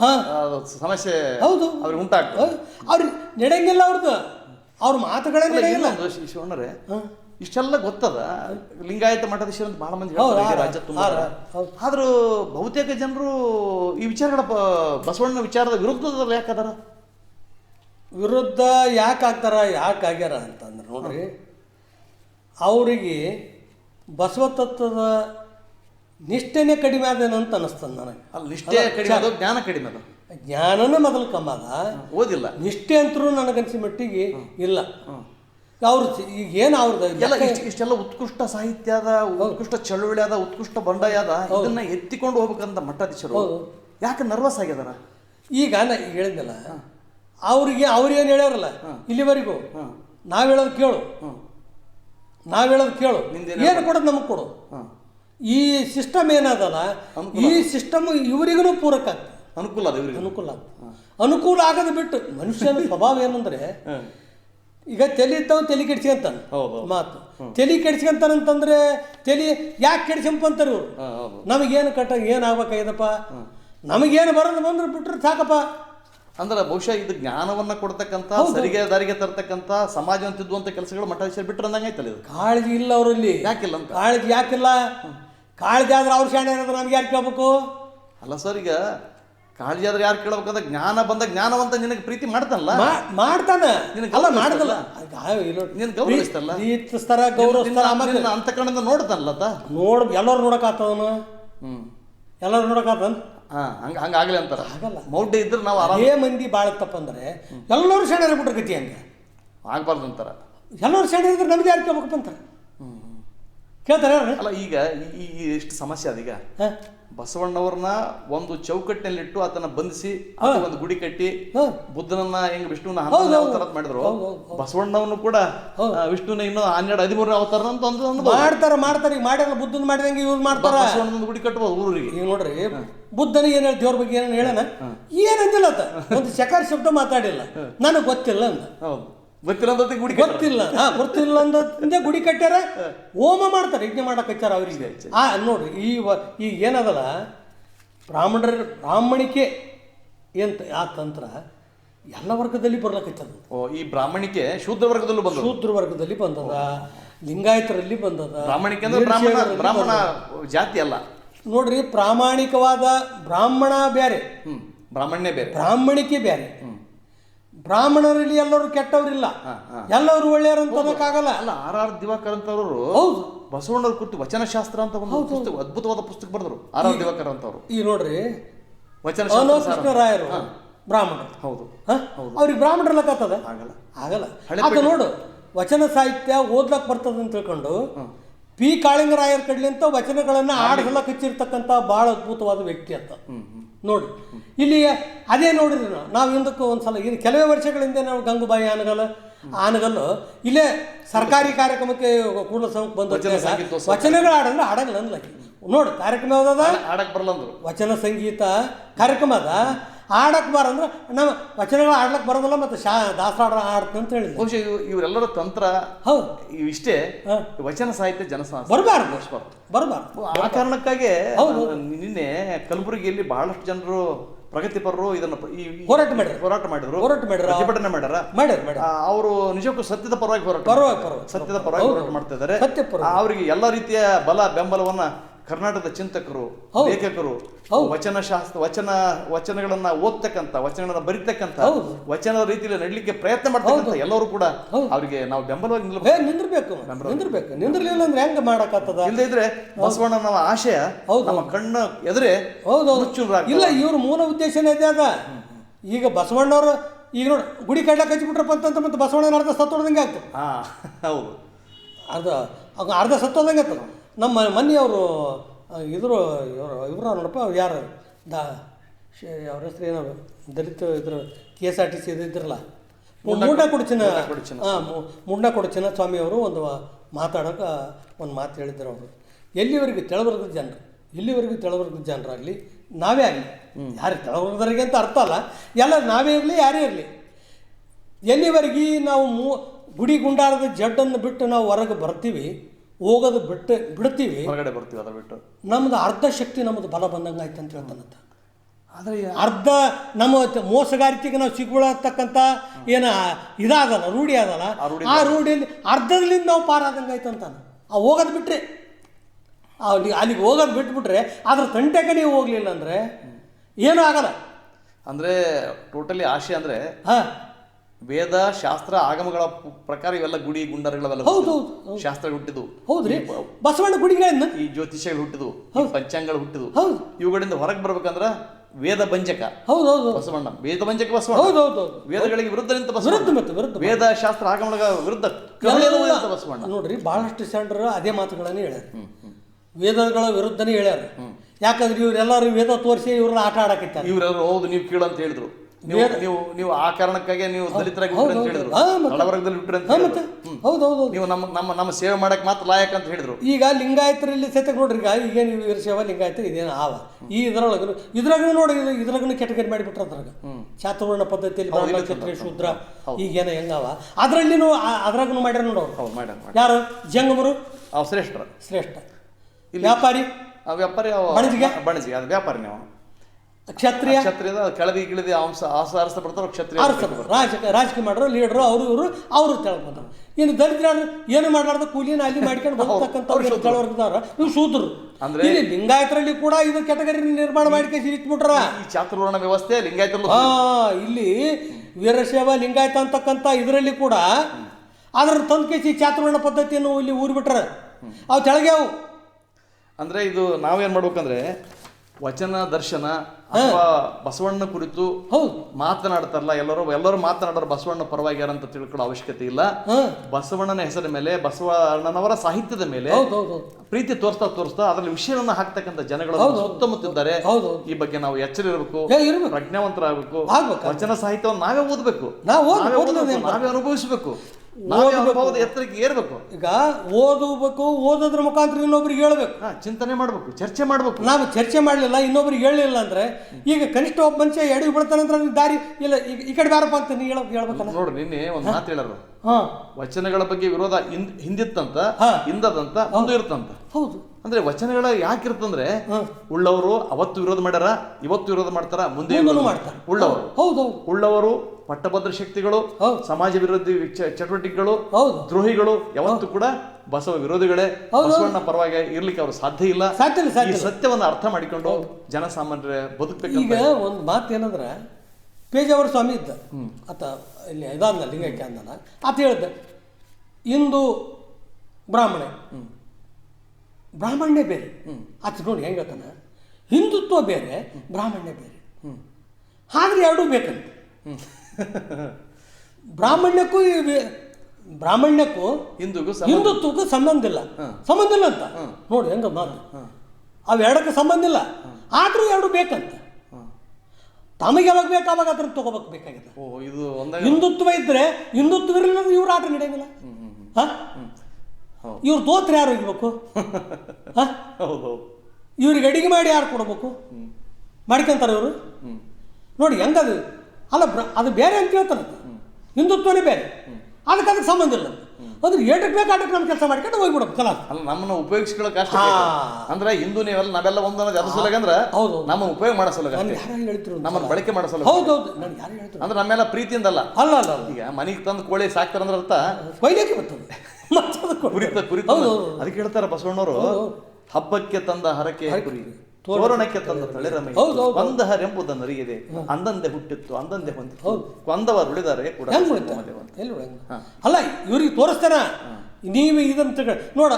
ಹಾಂ. ಸಮಸ್ಯೆ ಹೌದು. ಅವ್ರಿಗೆ ಉಂಟಾಗ್ತದೆ. ಅವ್ರಿಗೆ ನಡೆಯಂಗಿಲ್ಲ ಅವ್ರದ್ದು ಅವ್ರ ಮಾತುಗಳೇ ನಡೆಯಂಗಿಲ್ಲ. ಶಿವಣ್ಣರೆ ಇಷ್ಟೆಲ್ಲ ಗೊತ್ತದ? ಲಿಂಗಾಯತ ಮಠದ ಶಿವ ಅಂತ ಬಹಳ ಮಂದಿ ರಾಜ್ಯ ತುಂಬ. ಆದ್ರೂ ಬಹುತೇಕ ಜನರು ಈ ವಿಚಾರಗಳ ಬಸವಣ್ಣ ವಿಚಾರದ ವಿರುದ್ಧದಲ್ಲಿ ಯಾಕದಾರ ವಿರುದ್ಧ ಯಾಕೆ ಆಗ್ತಾರ ಯಾಕೆ ಆಗ್ಯಾರ ಅಂತಂದ್ರೆ ನೋಡ್ರಿ ಅವರಿಗೆ ಬಸವ ತತ್ವದ ನಿಷ್ಠೆನೇ ಕಡಿಮೆ ಆದೇನೋ ಅಂತ ಅನಿಸ್ತದೆ ನನಗೆ. ಅಲ್ಲಿ ನಿಷ್ಠೆ ಕಡಿಮೆ ಅದು ಜ್ಞಾನ ಕಡಿಮೆ ಅದು ಜ್ಞಾನನೂ ಮೊದಲು ಕಮ್ಮದ ಓದಿಲ್ಲ. ನಿಷ್ಠೆ ಅಂತರೂ ನನಗನ್ಸಿ ಮಟ್ಟಿಗೆ ಇಲ್ಲ. ಅವ್ರ ಈಗ ಏನು ಅವ್ರದ್ದು? ಎಲ್ಲ ಇಷ್ಟ ಇಷ್ಟೆಲ್ಲ ಉತ್ಕೃಷ್ಟ ಸಾಹಿತ್ಯದ ಉತ್ಕೃಷ್ಟ ಚಳುವಳಿ ಅದ ಉತ್ಕೃಷ್ಟ ಬಂಡಾಯ ಅದ ಇದನ್ನ ಎತ್ತಿಕೊಂಡು ಹೋಗ್ಬೇಕಂತ ಮಠಾಧೀಶರು. ಯಾಕೆ ನರ್ವಸ್ ಆಗ್ಯದಾರ? ಈಗ ನಾ ಈಗ ಹೇಳಿದ್ನಲ್ಲ ಅವ್ರಿಗೆ ಅವ್ರೇನು ಹೇಳ್ಯಾರಲ್ಲ ಇಲ್ಲಿವರೆಗೂ ನಾವು ಹೇಳೋದು ಕೇಳು. ನಾವು ಹೇಳೋದು ಕೇಳು. ಏನು ಕೊಡೋದು ನಮಗೆ ಕೊಡು. ಈ ಸಿಸ್ಟಮ್ ಏನದಲ್ಲ ಈ ಸಿಸ್ಟಮ್ ಇವರಿಗೂ ಪೂರಕ ಆಗ್ತದೆ. ಅನುಕೂಲ ಅದ ಇವ್ರಿಗೆ ಅನುಕೂಲ ಆಗ್ತದೆ. ಅನುಕೂಲ ಆಗದ ಬಿಟ್ಟು ಮನುಷ್ಯನ ಸ್ವಭಾವ ಏನಂದ್ರೆ ಈಗ ತಲೆ ಇದ್ದವ ತಲೆ ಕೆಡ್ಸ್ಕೊಂತಾನ. ಮಾತು. ತಲೆ ಕೆಡ್ಸ್ಕೊಂತಾನಂತಂದ್ರೆ ತಲೆ ಯಾಕೆ ಕೆಡ್ಸಂಪ ಅಂತಾರೆ ಇವ್ರು ನಮಗೇನು ಕಟ್ಟ ಏನು ಆಗ್ಬೇಕಾಗ್ಯದಪ್ಪ? ನಮಗೇನು ಬರೋದು ಬಂದ್ರೆ ಬಿಟ್ರೆ ಸಾಕಪ್ಪ. ಅಂದ್ರೆ ಬಹುಶಃ ಇದು ಜ್ಞಾನವನ್ನ ಕೊಡ್ತಕ್ಕಂತ ಸರಿಗೆ ದಾರಿಗೆ ತರ್ತಕ್ಕಂತ ಸಮಾಜ ಕೆಲಸಗಳು ಮಠಾಧೀಶರು ಬಿಟ್ಟರೆ ಅಂದಂಗೆ ಆಯ್ತಲ್ಲ ಇದು? ಕಾಳಜಿ ಇಲ್ಲ ಅವರಲ್ಲಿ. ಯಾಕಿಲ್ಲ ಕಾಳಜಿ ಯಾಕಿಲ್ಲ? ಕಾಳಜಿ ಆದ್ರೆ ಅವ್ರ ಶಾಣೆ ನಮ್ಗೆ ಯಾರು ಕೇಳ್ಬೇಕು? ಅಲ್ಲ ಸರ್ ಈಗ ಕಾಳಜಿ ಆದ್ರೆ ಯಾರು ಕೇಳ್ಬೇಕಂದ್ರೆ ಜ್ಞಾನ ಬಂದ ಜ್ಞಾನವಂತ ನಿನಗೆ ಪ್ರೀತಿ ಮಾಡ್ತಾನಲ್ಲ ಮಾಡ್ತಾನೆ. ನಿನಗೆ ಅಲ್ಲ ಮಾಡ್ದಲ್ಲ. ನೀನು ಗೌರವಿಸ್ತಲ್ಲ? ಪ್ರೀತಿಸ್ತಾರ ಗೌರವಿಸ್ತಾರ ಆಮೇಲೆ ಅಂತ ಅಂತಃಕರಣದಿಂದ ನೋಡ್ತಾನಲ್ಲ ನೋಡ್ ಎಲ್ಲರೂ ನೋಡಕ್ಕಾಗ್ತದನು ಹ್ಮ್. ಎಲ್ಲರೂ ನೋಡಕ್ಕಾಗ್ತಾನ ಹಾ ಹಂಗ ಹಂಗ ಅಂತಾರೆ ಅಂತಾರ. ಆಗಲ್ಲ. ಮೌಢ್ಯ ಇದ್ರೆ ನಾವು ಅದೇ ಮಂದಿ ಬಾಳತ್ತಪ್ಪ ಅಂದ್ರೆ ಎಲ್ಲರೂ ಶಾಣ್ಯರ ಬಿಟ್ರೆ ಗತಿ ಹಂಗೆ? ಆಗ್ಬಾರ್ದು ಅಂತಾರ. ಎಲ್ಲರೂ ಇದ್ರೆ ನಮ್ದು ಯಾರು ಕೇಳ್ಬೇಕಪ್ಪ ಅಂತಾರೆ ಕೇಳ್ತಾರೆ ಅಲ್ಲ ಈಗ ಈ- ಎಷ್ಟು ಸಮಸ್ಯೆ ಅದೀಗ? ಬಸವಣ್ಣವ್ರನ್ನ ಒಂದು ಚೌಕಟ್ಟಿನಲ್ಲಿಟ್ಟು ಆತನ ಬಂಧಿಸಿ ಒಂದು ಗುಡಿ ಕಟ್ಟಿ. ಬುದ್ಧನನ್ನ ಹೆಂಗ್ ಹನ್ನೊಂದನೇ ಹೌದು. ಅವತಾರ ಮಾಡಿದ್ರು. ಬಸವಣ್ಣವನು ಕೂಡ ವಿಷ್ಣುನ ಇನ್ನೂ ಹನ್ನೆರಡು ಹದಿಮೂರನೇ ಅವತಾರ ಅಂತ ಒಂದು ಮಾಡ್ತಾರ ಮಾಡ್ತಾರೆ. ಈಗ ಮಾಡಿದ್ರೆ ಬುದ್ಧನ ಮಾಡಿದಂಗೆ ಯೂಸ್ ಮಾಡ್ತಾರ. ಬಸವಣ್ಣನ ಗುಡಿ ಕಟ್ಟಬಹುದು ಊರಿಗೆ. ಈಗ ನೋಡ್ರಿ ಬುದ್ಧನಿಗೆ ಏನು ಹೇಳಿ ದೇವ್ರ ಬಗ್ಗೆ ಏನು ಹೇಳನ ಏನಂದಿಲ್ಲ ಆತ ಒಂದು ಶಕಾರ ಶಬ್ದ ಮಾತಾಡಿಲ್ಲ. ನನಗೆ ಗೊತ್ತಿಲ್ಲ ಅಂದ. ಹೌದು. ಗೊತ್ತಿಲ್ಲ ಅಂತ ಗುಡಿ. ಗೊತ್ತಿಲ್ಲ. ಹಾ ಗೊತ್ತಿಲ್ಲ ಅಂದೇ ಗುಡಿ ಕಟ್ಟ್ಯಾರ ಹೋಮ ಮಾಡ್ತಾರೆ ಯಜ್ಞ ಮಾಡಕ್ ಹಚ್ಚಾರ ಅವ್ರಿಗೆ. ಆ ನೋಡ್ರಿ ಈ ಈಗ ಏನದಲ್ಲ ಬ್ರಾಹ್ಮಣರ ಬ್ರಾಹ್ಮಣಿಕೆ ಎಂತ ಆ ತಂತ್ರ ಎಲ್ಲ ವರ್ಗದಲ್ಲಿ ಬರ್ಲಕತ್ತದ ಓ ಈ ಬ್ರಾಹ್ಮಣಿಕೆ ಶೂದ್ರ ವರ್ಗದಲ್ಲೂ ಬಂದ ಶೂದ್ರ ವರ್ಗದಲ್ಲಿ ಬಂದದ ಲಿಂಗಾಯತರಲ್ಲಿ ಬಂದದ ಬ್ರಾಹ್ಮಣಿಕೆ ಅಂದ್ರೆ ಬ್ರಾಹ್ಮಣ ಬ್ರಾಹ್ಮಣ ಜಾತಿ ಅಲ್ಲ. ನೋಡ್ರಿ ಪ್ರಾಮಾಣಿಕವಾದ ಬ್ರಾಹ್ಮಣ ಬೇರೆ ಹ್ಮ್ ಬ್ರಾಹ್ಮಣ್ಯ ಬೇರೆ. ಬ್ರಾಹ್ಮಣಿಕೆ ಬೇರೆ ಬ್ರಾಹ್ಮಣರಲ್ಲಿ ಎಲ್ಲರೂ ಕೆಟ್ಟವರಿಲ್ಲ. ಎಲ್ಲರೂ ಒಳ್ಳೆಯರಂತ ಅಂತ ಅನ್ನೋಕ್ಕಾಗಲ್ಲ. ಅಲ್ಲ ಆರ್ ಆರ್ ದಿವಾಕರ್ ಅಂತವರು ಹೌದು. ಬಸವಣ್ಣವ್ರ ಕುರಿತು ವಚನಶಾಸ್ತ್ರ ಅಂತ ಒಂದು ಪುಸ್ತಕ ಅದ್ಭುತವಾದ ಪುಸ್ತಕ ಬರೆದ್ರು. ಆರ್ ಆರ್ ದಿವಾಕರ್ ಅಂತವರು. ಈ ನೋಡ್ರಿ ವಚನಶಾಸ್ತ್ರ ರಾಯರು ಬ್ರಾಹ್ಮಣ ಹೌದು. ಅವ್ರಿಗೆ ಅವ್ರಿಗೆ ಬ್ರಾಹ್ಮಣರಲ್ಲಕತ್ತದ ಆಗಲ್ಲ. ಆಗಲ್ಲ. ಅದು ನೋಡು ವಚನ ಸಾಹಿತ್ಯ ಓದ್ಲಕ್ ಬರ್ತದ ಅಂತ ತಿಳ್ಕೊಂಡು ಪಿ ಕಾಳಿಂಗರಾಯರ್ ಕಡ್ಲಿ ಅಂತ ವಚನಗಳನ್ನ ಆಡಿಸಲಕ್ ಹಚ್ಚಿರ್ತಕ್ಕಂಥ ಬಹಳ ಅದ್ಭುತವಾದ ವ್ಯಕ್ತಿ ಅಂತ. ನೋಡಿ. ಇಲ್ಲಿ ಅದೇ ನೋಡಿದ್ರು ನಾವು ಹಿಂದಕ್ಕೆ ಒಂದು ಸಲ ಇದು ಕೆಲವೇ ವರ್ಷಗಳಿಂದ ನಾವು ಗಂಗುಬಾಯಿ ಆನಗಲ್ ಆನಗಲ್ಲು ಇಲ್ಲೇ ಸರ್ಕಾರಿ ಕಾರ್ಯಕ್ರಮಕ್ಕೆ ಕೂಡಲ ಸಂಘಕ್ಕೆ ಬಂದ. ವಚನಗಳು ಹಾಡಂದ್ರೆ ಹಾಡಂಗಿಲ್ಲ ಅನ್ಲಕ್ಕಿ ನೋಡಿ ಕಾರ್ಯಕ್ರಮ ಯಾವ್ದದ ಬರಲ್ಲ ವಚನ ಸಂಗೀತ ಕಾರ್ಯಕ್ರಮ ಅದ? ಆಡಕ್ ಬಾರ ಅಂದ್ರೆ ನಾವು ವಚನಗಳು ಆಡ್ಲಕ್ಕೆ ಬರೋದಿಲ್ಲ ಮತ್ತು ಶಾ ದಾಸರಾಡ ಆಡ್ತು ಅಂತ ಹೇಳಿ ಬಹುಶಃ ಇವ್- ಇವರೆಲ್ಲರ ತಂತ್ರ ಹೌದು. ಇವಿಷ್ಟೇ ವಚನ ಸಾಹಿತ್ಯ ಜನಸಾಹಿತ್ಯ ಬರಬಾರ್ದು. ಬರಬಾರ್ದು. ಬರಬಾರ್ದು ಆ ಕಾರಣಕ್ಕಾಗಿ ಹೌದು. ನಿನ್ನೆ ಕಲಬುರಗಿಯಲ್ಲಿ ಬಹಳಷ್ಟು ಜನರು ಪ್ರಗತಿಪರರು ಇದನ್ನು ಈ ಹೋರಾಟ ಮಾಡಿದ್ರು. ಹೋರಾಟ ಮಾಡಿದ್ರು. ಹೋರಾಟ ಮಾಡಿದ್ರು. ಪ್ರತಿಭಟನೆ ಮಾಡ್ಯಾರ. ಮಾಡ್ಯಾರ ಅವರು ನಿಜಕ್ಕೂ ಸತ್ಯದ ಪರವಾಗಿ ಹೋರಾಟ ಪರವಾಗಿ. ಸತ್ಯದ ಪರವಾಗಿ. ಹೋರಾಟ ಮಾಡ್ತಾ ಇದ್ದಾರೆ. ಅವರಿಗೆ ಎಲ್ಲ ರೀತಿಯ ಬಲ ಬೆಂಬಲವನ್ನ ಕರ್ನಾಟಕದ ಚಿಂತಕರು. ಲೇಖಕರು ವಚನಶಾಸ್ತ್ರ ವಚನ ಶಾಸ್ತ್ರ ವಚನ ವಚನಗಳನ್ನ ಓದ್ತಕ್ಕಂಥ ವಚನಗಳನ್ನ ಬರಿತಕ್ಕಂತ ವಚನ ವಚನದ ರೀತಿಯಲ್ಲಿ ನಡಲಿಕ್ಕೆ ಪ್ರಯತ್ನ ಮಾಡ್ತಕ್ಕಂಥ ಎಲ್ಲರೂ ಕೂಡ. ಅವರಿಗೆ ನಾವು ಬೆಂಬಲವಾಗಿ ನಿಂದಿರ್ಬೇಕು. ನಿಂದಿರ್ಬೇಕು. ನಿಂದಿರ್ಲಿಲ್ಲ ಅಂದ್ರೆ ಹೆಂಗ ಮಾಡಕ್ಕಾಗ್ತದ? ಇಲ್ಲದೆ ಇದ್ರೆ ಬಸವಣ್ಣನ ಆಶಯ ಹೌದು. ನಮ್ಮ ಕಣ್ಣ ಎದುರೇ ಹೌದು. ಇಲ್ಲ ಇವ್ರ ಮೂಲ ಉದ್ದೇಶನೇ ಇದೆ ಅದ. ಈಗ ಬಸವಣ್ಣವ್ರು ಈಗ ನೋಡಿ ಗುಡಿ ಕಡ್ಲಕ್ಕೆ ಹಚ್ಚಿಬಿಟ್ರಪ್ಪ ಅಂತಂದ್ರೆ ಮತ್ತೆ ಬಸವಣ್ಣನ ಅರ್ಧ ಸತ್ತೋಡ್ದಂಗೆ ಆಗ್ತದೆ. ಹಾ ಹೌದು. ಅರ್ಧ ಅರ್ಧ ಸತ್ತೋದಂಗೆ ಆಗ್ತದೆ. ನಮ್ಮ ಮನೆಯವರು ಇದ್ರು ಇವರು ಇವರು ನೋಡಪ್ಪ ಯಾರು? ದಾ ಶೇ- ಅವ್ರ ಹೆಸ್ರು ಏನೋ? ದಲಿತ ಇದ್ರು K S R T C ಇದ್ರಲ್ಲ. ಮುಂಡ ಕೊಡಚಿನ ಕೊಡಚಿನ. ಹಾಂ ಮುಂಡ ಕೊಡಚಿನ ಸ್ವಾಮಿಯವರು ಒಂದು ಮಾತಾಡೋಕೆ ಒಂದು ಮಾತು ಹೇಳಿದ್ರು ಅವರು. ಎಲ್ಲಿವರೆಗೂ ತೆಳವರ್ಗದ ಜನರು? ಎಲ್ಲಿವರೆಗೂ ತೆಳವರ್ಗದ ಜನರಾಗಲಿ? ನಾವೇ ಆಗಲಿ. ಯಾರು ತೆಳವರ್ಗದವರಿಗೆ ಅಂತ ಅರ್ಥ ಅಲ್ಲ. ಎಲ್ಲ ನಾವೇ ಇರಲಿ ಯಾರೇ ಇರಲಿ. ಎಲ್ಲಿವರೆಗೆ ನಾವು ಮೂ ಗುಡಿ ಗುಂಡಾರದ ಜಡ್ಡನ್ನು ಬಿಟ್ಟು ನಾವು ಹೊರಗೆ ಬರ್ತೀವಿ ಹೋಗೋದು ಬಿಟ್ಟು ಬಿಡ್ತೀವಿ. ಹೊರಗಡೆ ಬರ್ತೀವಿ ಅದು ಬಿಟ್ಟು. ನಮ್ದು ಅರ್ಧ ಶಕ್ತಿ ನಮ್ಮದು ಬಲ ಬಂದಂಗೆ ಆಯ್ತು ಅಂತ ಹೇಳ್ತಾನಂತ ಆದರೆ ಅರ್ಧ ನಮ್ಮ ಮೋಸಗಾರಿಕೆಗೆ ನಾವು ಸಿಗ್ಬಿಡತಕ್ಕಂಥ ಏನ ಇದಾಗಲ್ಲ ರೂಢಿ ಆಗಲ್ಲ. ಆ ರೂಢಿ ಆ ರೂಢಿಯಲ್ಲಿ ಅರ್ಧದಲ್ಲಿಂದ ನಾವು ಪಾರಾದಂಗೆ ಆಯ್ತು ಅಂತಾನೆ. ಆ ಹೋಗೋದು ಬಿಟ್ಟರೆ ಅಲ್ಲಿ ಅಲ್ಲಿಗೆ ಹೋಗೋದು ಬಿಟ್ಬಿಟ್ರೆ ಅದ್ರ ತಂಟೆಗೆ ನೀವು ಹೋಗ್ಲಿಲ್ಲ ಅಂದರೆ ಏನೂ ಆಗಲ್ಲ. ಅಂದ್ರೆ ಟೋಟಲಿ ಆಶೆ ಅಂದ್ರೆ ಹಾಂ. ವೇದ ಶಾಸ್ತ್ರ ಆಗಮಗಳ ಪ್ರಕಾರ ಇವೆಲ್ಲ ಗುಡಿ ಗುಂಡರುಗಳವೆಲ್ಲ ಹೌದು ಶಾಸ್ತ್ರ ಹುಟ್ಟಿದ್ವು. ಹೌದ್ರಿ? ಬಸವಣ್ಣ ಗುಡಿಗಳಿಂದ ಈ ಜ್ಯೋತಿಷ್ಯಗಳು ಹುಟ್ಟಿದ್ವು. ಈ ಪಂಚಾಂಗಗಳು ಹುಟ್ಟಿದ್ವು. ಹೌದು. ಇವುಗಳಿಂದ ಹೊರಗೆ ಬರ್ಬೇಕಂದ್ರ ವೇದ ಭಂಜಕ. ಹೌದು ಹೌದು ಬಸವಣ್ಣ. ವೇದ ಭಂಜಕ ಬಸವಣ್ಣ. ಹೌದು ಹೌದು ಹೌದು. ವೇದಗಳಿಗೆ ವಿರುದ್ಧ ನಿಂತ ಬಸವಣ್ಣ. ಮತ್ತೆ ವಿರುದ್ಧ ವೇದ ಶಾಸ್ತ್ರ ಆಗಮಗಳ ವಿರುದ್ಧ ಬಸವಣ್ಣ. ನೋಡ್ರಿ ಬಹಳಷ್ಟು ಶರಣರು ಅದೇ ಮಾತುಗಳನ್ನೇ ಹೇಳ್ಯಾರ. ವೇದಗಳ ವಿರುದ್ಧನೇ ಹೇಳ್ಯಾರ. ಯಾಕಂದ್ರೆ ಇವರೆಲ್ಲರೂ ವೇದ ತೋರಿಸಿ ಇವ್ರನ್ನ ಆಟ ಆಡಕತ್ತಾರೆ ಇವ್ರೆಲ್ಲರೂ ಹೌದು ನೀವು ಕೇಳು ಅಂತ ಹೇಳಿದ್ರು. ನೀವು ನೀವು ನೀವು ಆ ಕಾರಣಕ್ಕಾಗಿ ನೀವು ದಲಿತರಾಗಿ ಅಂತ ಹೇಳಿದ್ರು. ಮತ್ತೆ. ತಳವರ್ಗದಲ್ಲಿ ಅಂತ ಮತ್ತೆ ಹೌದು ಹೌದು ನೀವು ನಮ್ಮ ನಮ್ಮ ನಮ್ಮ ಸೇವೆ ಮಾಡಕ್ ಮಾತ್ರ ಲಾಯಕ್ ಅಂತ ಹೇಳಿದ್ರು. ಈಗ ಲಿಂಗಾಯತರಲ್ಲಿ ಸತ್ಯ ನೋಡ್ರಿ ಈಗ ಈಗೇನು ವೀರಶೈವ ಲಿಂಗಾಯತ ಇದೇನು ಆವ? ಈ ಇದ್ರೊಳಗ ಇದ್ರಾಗ ನೋಡಿ ಇದು ಇದ್ರಾಗನು ಕೆಟಗರಿ ಮಾಡಿಬಿಟ್ರ ಅದ್ರಾಗ. ಚಾತುರ್ಣ ಪದ್ಧತಿಯಲ್ಲಿ ಕ್ಷತ್ರಿಯ ಶೂದ್ರ ಈಗೇನ ಹೆಂಗವ ಅದ್ರಲ್ಲಿ ಅದ್ರಾಗನು ಮಾಡ್ಯಾರ ಮಾಡ್ಯಾರ. ಯಾರು? ಜಂಗಮರು? ಶ್ರೇಷ್ಠ ಶ್ರೇಷ್ಠರ. ಶ್ರೇಷ್ಠ. ವ್ಯಾಪಾರಿ? ಆ ವ್ಯಾಪಾರಿ? ಬಣಜಿಗೆ? ಅದು ವ್ಯಾಪಾರಿ ನೀವು ಕ್ಷತ್ರಿಯ? ಕ್ಷತ್ರಿಯದ ಕೆಳದಿ ಗಿಳದಿ ಅಂಶ ಆಸ ಅರಸ ಬರ್ತಾರ ಕ್ಷತ್ರಿಯ ರಾಜಕ ರಾಜ ರಾಜಕೀಯ ಮಾಡೋರು ಲೀಡರು ಅವರು ಇವರು ಅವರು ತೆಳ್ಕೊಂಡ್ರು ಇನ್ನು ದರಿದ್ರ ಏನು ಮಾಡಲಾರ್ದ ಕೂಲಿನ ಅಲ್ಲಿ ಮಾಡ್ಕೊಂಡು ಬರ್ತಕ್ಕಂಥ ತೆಳವರ್ಗದವ್ರ ಇವು ಶೂದ್ರರು. ಅಂದ್ರೆ- ಇಲ್ಲಿ ಲಿಂಗಾಯತರಲ್ಲಿ ಕೂಡ ಇದು ಕೆಟಗರಿ ನಿರ್ಮಾಣ ಮಾಡಿಕೆ ಇಟ್ಬಿಟ್ರ ಈ ಚಾತುರ್ವರ್ಣ ವ್ಯವಸ್ಥೆ ಲಿಂಗಾಯತ ಹಾ ಇಲ್ಲಿ ವೀರಶೈವ ಲಿಂಗಾಯತ ಅಂತಕ್ಕಂಥ ಇದರಲ್ಲಿ ಕೂಡ ಅದರ ತಂದು ಕೇಸಿ ಚಾತುರ್ವರ್ಣ ಪದ್ಧತಿಯನ್ನು ಇಲ್ಲಿ ಊರ್ಬಿಟ್ರ. ಅವು ತೆಳಗ್ಯಾವು ಅಂದ್ರೆ ಇದು ನಾವೇನ್ ಮಾಡ್ಬೇಕಂದ್ರೆ ವಚನ ದರ್ಶನ ಅಥವಾ ಬಸವಣ್ಣ ಕುರಿತು ಹೌದು. ಮಾತನಾಡ್ತಾರಲ್ಲ ಎಲ್ಲರೂ ಎಲ್ಲರೂ ಮಾತನಾಡೋರು ಬಸವಣ್ಣ ಪರವಾಗಿಯಾರ ಅಂತ ತಿಳ್ಕೊಳ್ಳೋ ಅವಶ್ಯಕತೆ ಇಲ್ಲ. ಬಸವಣ್ಣನ ಹೆಸರ ಮೇಲೆ ಬಸವಣ್ಣನವರ ಸಾಹಿತ್ಯದ ಮೇಲೆ ಪ್ರೀತಿ ತೋರಿಸ್ತಾ ತೋರಿಸ್ತಾ ಅದರಲ್ಲಿ ವಿಷಯವನ್ನ ಹಾಕ್ತಕ್ಕಂಥ ಜನಗಳು ಸುತ್ತಮುತ್ತಿದ್ದಾರೆ. ಹೌದು ಈ ಬಗ್ಗೆ ನಾವು ಎಚ್ಚರ ಇರಬೇಕು. ಪ್ರಜ್ಞಾವಂತರಾಗಬೇಕು. ಆಗ್ಬೇಕು. ವಚನ ಸಾಹಿತ್ಯವನ್ನು ನಾವೇ ಓದಬೇಕು. ನಾವು ಅನುಭವಿಸಬೇಕು. ಅನುಭವದ ಎತ್ತರಕ್ಕೆ ಏರ್ಬೇಕು. ಈಗ ಓದಬೇಕು ಓದೋದ್ರ ಮುಖಾಂತರ ಇನ್ನೊಬ್ರಿಗೆ ಹೇಳ್ಬೇಕು. ಹಾ ಚಿಂತನೆ ಮಾಡ್ಬೇಕು ಚರ್ಚೆ ಮಾಡ್ಬೇಕು. ನಾವು ಚರ್ಚೆ ಮಾಡಲಿಲ್ಲ ಇನ್ನೊಬ್ರಿಗೆ ಹೇಳಲಿಲ್ಲ ಅಂದ್ರೆ ಈಗ ಕನಿಷ್ಠ ಒಬ್ಬ ಮನುಷ್ಯ ಎಡವಿ ಬಿಡ್ತಾನೆ ಅಂದ್ರೆ ದಾರಿ ಇಲ್ಲ ಈಗ ಈ ಕಡೆ ಬಾರಪ್ಪ ಅಂತ ನೀ ಹೇಳಕ್ ಹೇಳ್ಬೇಕಲ್ಲ. ನೋಡ್ರಿ ನಿನ್ನೆ ಒಂದು ಮಾತು ಹೇಳರು ಹಾ. ವಚನಗಳ ಬಗ್ಗೆ ವಿರೋಧ ಹಿಂದ್- ಹಿಂದಿತ್ತಂತ ಹಾ. ಹಿಂದದಂತ ಮುಂದೆ ಇರ್ತಂತ ಹೌದು. ಅಂದ್ರೆ ವಚನಗಳ ಯಾಕಿರ್ತಂದ್ರೆ. ಉಳ್ಳವರು ಅವತ್ತು ವಿರೋಧ ಮಾಡ್ಯಾರ ಇವತ್ತು ವಿರೋಧ ಮಾಡ್ತಾರ ಮುಂದೆ ಮಾಡ್ತಾರೆ. ಉಳ್ಳವರು. ಹೌದು ಹೌದು. ಉಳ್ಳವರು ಪಟ್ಟಭದ್ರ ಶಕ್ತಿಗಳು. ಸಮಾಜ ವಿರೋಧಿ ಚಟುವಟಿಕೆಗಳು ದ್ರೋಹಿಗಳು ಯಾವತ್ತೂ ಕೂಡ ಬಸವ ವಿರೋಧಿಗಳೇ. ಬಸವಣ್ಣ ಪರವಾಗಿ ಇರ್ಲಿಕ್ಕೆ ಅವರು ಸಾಧ್ಯ ಇಲ್ಲ. ಸಾಧ್ಯ ಸತ್ಯವನ್ನು ಅರ್ಥ ಮಾಡಿಕೊಂಡು ಜನಸಾಮಾನ್ಯರ ಬದುಕಬೇಕು ಈಗ ಒಂದು ಮಾತು ಏನಂದ್ರೆ ಪೇಜಾವರ ಸ್ವಾಮಿ ಇದ್ದ. ಆತ ಇಲ್ಲಿ ಇದಾದ್ನ ಲಿಂಗಕ್ಕೆ ಅಂದನ. ಆತ ಹೇಳ್ದ ಇಂದು ಬ್ರಾಹ್ಮಣ. ಬ್ರಾಹ್ಮಣ್ಯ ಬೇರೆ. ಆತ ನೋಡಿ ಹೆಂಗೆ ಹೇಳ್ತಾನ ಹಿಂದುತ್ವ ಬೇರೆ ಬ್ರಾಹ್ಮಣ್ಯ ಬೇರೆ. ಆದ್ರೆ ಎರಡೂ ಬೇಕಂತ. ಬ್ರಾಹ್ಮಣ್ಯಕ್ಕೂ ಬ್ರಾಹ್ಮಣ್ಯಕ್ಕೂ ಹಿಂದೂಗೂ ಹಿಂದುತ್ವಕ್ಕೂ ಸಂಬಂಧ ಇಲ್ಲ. ಸಂಬಂಧ ಇಲ್ಲ ಅಂತ. ನೋಡಿ ಹೆಂಗ ಮಾತು. ಅವೆರಡಕ್ಕೆ ಸಂಬಂಧ ಇಲ್ಲ. ಆದ್ರೂ ಎರಡು ಬೇಕಂತ. ತಮಗೆ ಯಾವಾಗ ಬೇಕು ಅವಾಗ ಅದನ್ನ ತಗೋಬೇಕು ಬೇಕಾಗಿದೆ ಇದು ಹಿಂದುತ್ವ ಇದ್ರೆ ಹಿಂದುತ್ವ ಇರಲಿಲ್ಲ ಇವ್ರ ಆಟ ನಡೆಯಂಗಿಲ್ಲ. ಹಾ. ಇವ್ರ ದೋತ್ರ ಯಾರು ಇರ್ಬೇಕು? ಹಾ? ಹೌದು ಹೌದು. ಇವ್ರಿಗೆ ಅಡಿಗೆ ಮಾಡಿ ಯಾರು ಕೊಡ್ಬೇಕು? ಮಾಡ್ಕೊಂತಾರೆ ಇವರು? ನೋಡಿ ಹೆಂಗದು? ಅಲ್ಲ ಬ್ರ ಅದು ಬೇರೆ ಅಂತ ಹೇಳ್ತಾನೆ ಹಿಂದುತ್ವನೇ ಬೇರೆ. ಅದಕ್ಕೆ ಅದಕ್ಕೆ ಸಂಬಂಧ ಇಲ್ಲ. ಅಂದ್ರೆ ಏಟಕ್ಕೆ ಬೇಕು ಅದಕ್ಕೆ ನಮ್ಮ ಕೆಲಸ ಮಾಡ್ಕೊಂಡು ಹೋಗ್ಬಿಡೋದು ಕಲಾ ಅಲ್ಲ ನಮ್ಮನ್ನ ಉಪಯೋಗಿಸ್ಕೊಳ್ಳೋಕೆ ಅಷ್ಟೇ ಅಂದ್ರೆ ಹಿಂದೂ ನೀವೆಲ್ಲ ನಾವೆಲ್ಲ ಒಂದು ಅನ್ನೋದು ಎದ್ರ ಸಲಗ ಅಂದ್ರೆ ಹೌದು. ನಮ್ಮ ಉಪಯೋಗ ಮಾಡೋ ಸಲಗ ಹೇಳ್ತಿರು ನಮ್ಮನ್ನ ಬಳಕೆ ಮಾಡೋ ಸಲಗ ಹೌದು ಹೌದು. ನಾನು ಯಾರು ಹೇಳ್ತಿರು ಅಂದ್ರೆ ನಮ್ಮೆಲ್ಲ ಪ್ರೀತಿಯಿಂದ ಅಲ್ಲ ಅಲ್ಲ ಅಲ್ಲ. ಈಗ ಮನೆಗೆ ತಂದು ಕೋಳಿ ಅಂದ್ರೆ ಅರ್ಥ? ಕೊಯ್ಲಿಕ್ಕೆ ಬರ್ತದೆ. ಕುರಿತ ಕುರಿತ. ಅದಕ್ಕೆ ಹೇಳ್ತಾರ ಬಸವಣ್ಣವರು ಹಬ್ಬಕ್ಕೆ ತಂದ ಹರಕೆ ಕುರಿ. ತೋರಣಕ್ಕೆ ತಂದ ತಳಿರಮೈ ಹೌದು. ಕೊಂದಹರೆಂಬುದನ್ನು ಅರಿಯದೆ ಅಂದಂದೆ ಹುಟ್ಟಿತ್ತು ಅಂದಂದೆ ಹೊಂದಿತ್ತು. ಕೊಂದವರು ಉಳಿದಾರೆ ಕೂಡ ಅಲ್ಲ ಇವ್ರಿಗೆ ತೋರಿಸ್ತಾನ. ನೀವು ಇದಂತ ನೋಡ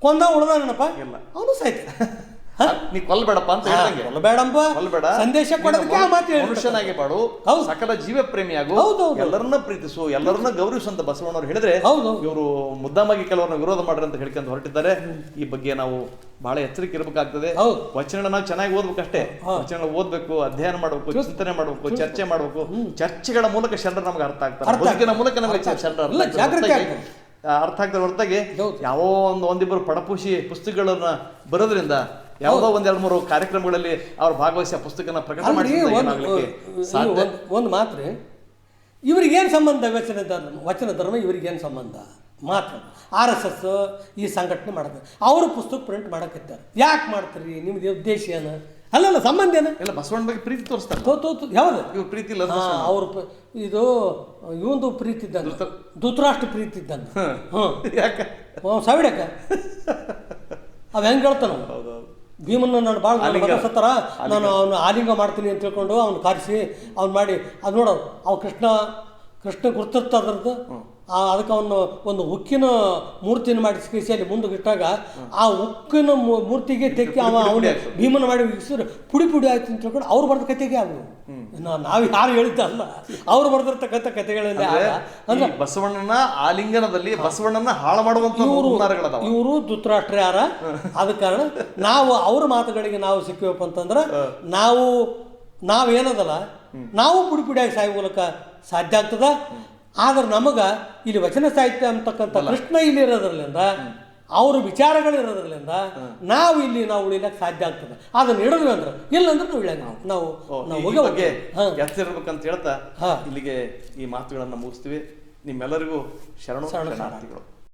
ಕೊಂದ ಉಳ್ದಾನಪ್ಪ ಇಲ್ಲ. ಅವನು ಸಾಯ್ತ ನೀ ಕೊಲ್ಬೇಡಪ್ಪ ಅಂತ ಹೇಳ್ದಂಗೆ. ಕೊಲ್ಬೇಡ. ಸಂದೇಶ ನೀನು ಕೊಡೋದಕ್ಕೆ ಆ ಮಾತು ಹೇಳ್ತಾರೆ. ಮನುಷ್ಯನಾಗಿ ಬಾಡು ಹೌದು. ಸಕಲ ಜೀವ ಪ್ರೇಮಿಯಾಗು ಹೌದು. ಎಲ್ಲರನ್ನ ಪ್ರೀತಿಸು ಎಲ್ಲರನ್ನ ಗೌರವಿಸು ಅಂತ ಬಸವಣ್ಣವ್ರು ಹೇಳಿದ್ರೆ ಹೌದು. ಇವರು ಮುದ್ದಾಮಾಗಿ ಕೆಲವರನ್ನ ವಿರೋಧ ಮಾಡ್ರಿ ಅಂತ ಹೇಳ್ಕೊಂಡು ಹೊರಟಿದ್ದಾರೆ. ಈ ಬಗ್ಗೆ ನಾವು ಬಹಳ ಎಚ್ಚರಿಕೆ ಇರಬೇಕಾಗ್ತದೆ. ವಚನ ನಾವು ಚೆನ್ನಾಗಿ ಓದ್ಬೇಕಷ್ಟೇ. ವಚನ ಓದ್ಬೇಕು ಅಧ್ಯಯನ ಮಾಡಬೇಕು ಚಿಂತನೆ ಮಾಡಬೇಕು ಚರ್ಚೆ ಮಾಡಬೇಕು. ಚರ್ಚೆಗಳ ಮೂಲಕ ಶರಣರು ನಮ್ಗೆ ಅರ್ಥ ಆಗ್ತಾರೆ. ಬದುಕಿನ ಮೂಲಕ ನಮಗೆ ಶರಣರು ಅರ್ಥ ಆಗ್ತಾರೆ ಹೊರತಾಗಿ-. ಯಾವೋ ಒಂದು ಒಂದಿಬ್ಬರು ಪಡಪೂಸಿ ಪುಸ್ತಕಗಳನ್ನ ಬರೋದ್ರಿಂದ ಯಾವುದೋ ಒಂದ್ ಎರಡು ಮೂರು ಕಾರ್ಯಕ್ರಮಗಳಲ್ಲಿ ಅವ್ರು ಭಾಗವಹಿಸಿ ಆ ಪುಸ್ತಕನ ಪ್ರಕಟ ಮಾಡಿ ಒಂದು ಮಾತ್ರ. ಇವ್ರಿಗೇನು ಸಂಬಂಧ ವಚನ ಧರ್ಮ ವಚನ ಧರ್ಮ ಇವ್ರಿಗೇನು ಸಂಬಂಧ? ಮಾತ್ರ. ಆರ್ ಎಸ್ ಎಸ್ ಈ ಸಂಘಟನೆ ಮಾಡ್ತಾರೆ. ಅವರು ಪುಸ್ತಕ ಪ್ರಿಂಟ್ ಮಾಡಕತ್ತಾರೆ. ಯಾಕೆ ಮಾಡ್ತೀರಿ? ನಿಮ್ದು ಉದ್ದೇಶ ಏನು? ಅಲ್ಲಲ್ಲ ಸಂಬಂಧ ಏನು? ಇಲ್ಲ ಬಸವಣ್ಣ ಬಗ್ಗೆ ಪ್ರೀತಿ ತೋರಿಸ್ತಾರೆ ತೋ ಯಾವುದು? ಇವ್ರ ಪ್ರೀತಿ ಇಲ್ಲ ಅವ್ರ ಇದು ಇವಂದು ಪ್ರೀತಿ ಇದ್ದಂಗೆ. ಧೃತರಾಷ್ಟ್ರ ಪ್ರೀತಿ ಇದ್ದಂಗೆ. ಹ್ಞೂ ಯಾಕೆ? ಸಾವಿಡಕ್ಕ ಅವ ಹೆಂಗೆ ಹೇಳ್ತಾನ ಭೀಮನ್ನ ನಾನು ಭಾಳ. ಸತ್ತಾರ ನಾನು ಅವನು ಆಲಿಂಗ ಮಾಡ್ತೀನಿ ಅಂತ ತಿಳ್ಕೊಂಡು ಅವ್ನು ಕಾರಿಸಿ ಅವ್ನು ಮಾಡಿ ಅದು ನೋಡೋ ಅವ ಕೃಷ್ಣ ಕೃಷ್ಣ ಗುರ್ತಿರ್ತಾ ಅದ್ರದ್ದು. ಅದಕ್ಕೆ ಅವನು ಒಂದು ಉಕ್ಕಿನ ಮೂರ್ತಿನ ಮಾಡಿ ಸ್ಪೇಸಿಯಲ್ಲಿ ಮುಂದೆ ಇಟ್ಟಾಗ ಆ ಉಕ್ಕಿನ ಮೂರ್ತಿಗೆ ತೆಕ್ಕಿ ಅವ ಅವನು ಭೀಮನ ಮಾಡಿ ವಿಗಿಸಿದ್ರೆ ಪುಡಿ ಪುಡಿ ಆಯ್ತು ಅಂತ ತಿಳ್ಕೊಂಡು ಅವ್ರು ಬರೆದ ಕತೆಗೆ ಅವರು ನಾವು ಯಾರು ಹೇಳಿದ್ದಲ್ಲ. ಅವ್ರು ಬರೆದಿರ್ತಕ್ಕಂಥ ಕತೆಗಳಲ್ಲಿ ಅಂದ್ರೆ ಬಸವಣ್ಣನ ಆಲಿಂಗನದಲ್ಲಿ ಬಸವಣ್ಣನ ಹಾಳು ಮಾಡುವಂತ ಇವರು ಧೃತರಾಷ್ಟ್ರ ಯಾರ ಆದ ಕಾರಣ ನಾವು ಅವ್ರ ಮಾತುಗಳಿಗೆ ನಾವು ಸಿಕ್ಕಿವಪ್ಪ ಅಂತಂದ್ರೆ ನಾವು ನಾವೇನದಲ್ಲ ನಾವು ಪುಡಿ ಪುಡಿಯಾಗಿ ಸಾಯುವ ಮೂಲಕ ಸಾಧ್ಯ ಆಗ್ತದ. ಆದ್ರೆ ನಮಗ ಇಲ್ಲಿ ವಚನ ಸಾಹಿತ್ಯ ಅಂತಕ್ಕಂಥ ಕೃಷ್ಣ ಇಲ್ಲಿ ಇರೋದ್ರಲ್ಲಿಂದ ಅವ್ರ ವಿಚಾರಗಳು ಇರೋದ್ರಲ್ಲಿಂದ ನಾವು ಇಲ್ಲಿ ನಾವು ಉಳಿಲಕ್ಕೆ ಸಾಧ್ಯ ಆಗ್ತದೆ. ಅದನ್ನ ಹಿಡಿದ್ವಿ ಅಂದ್ರೆ ಇಲ್ಲಂದ್ರೆ ನಾವು ಇಳಂಗ ನಾವು. ನಾವು ಬಗ್ಗೆ. ಎಚ್ಚರಿರ್ಬೇಕಂತ ಹೇಳ್ತಾ ಇಲ್ಲಿಗೆ ಈ ಮಾತುಗಳನ್ನ ಮುಗಿಸ್ತೀವಿ. ನಿಮ್ಮೆಲ್ಲರಿಗೂ ಶರಣ ಶರಣು ಶರಣಾರ್ಥಿಗಳು.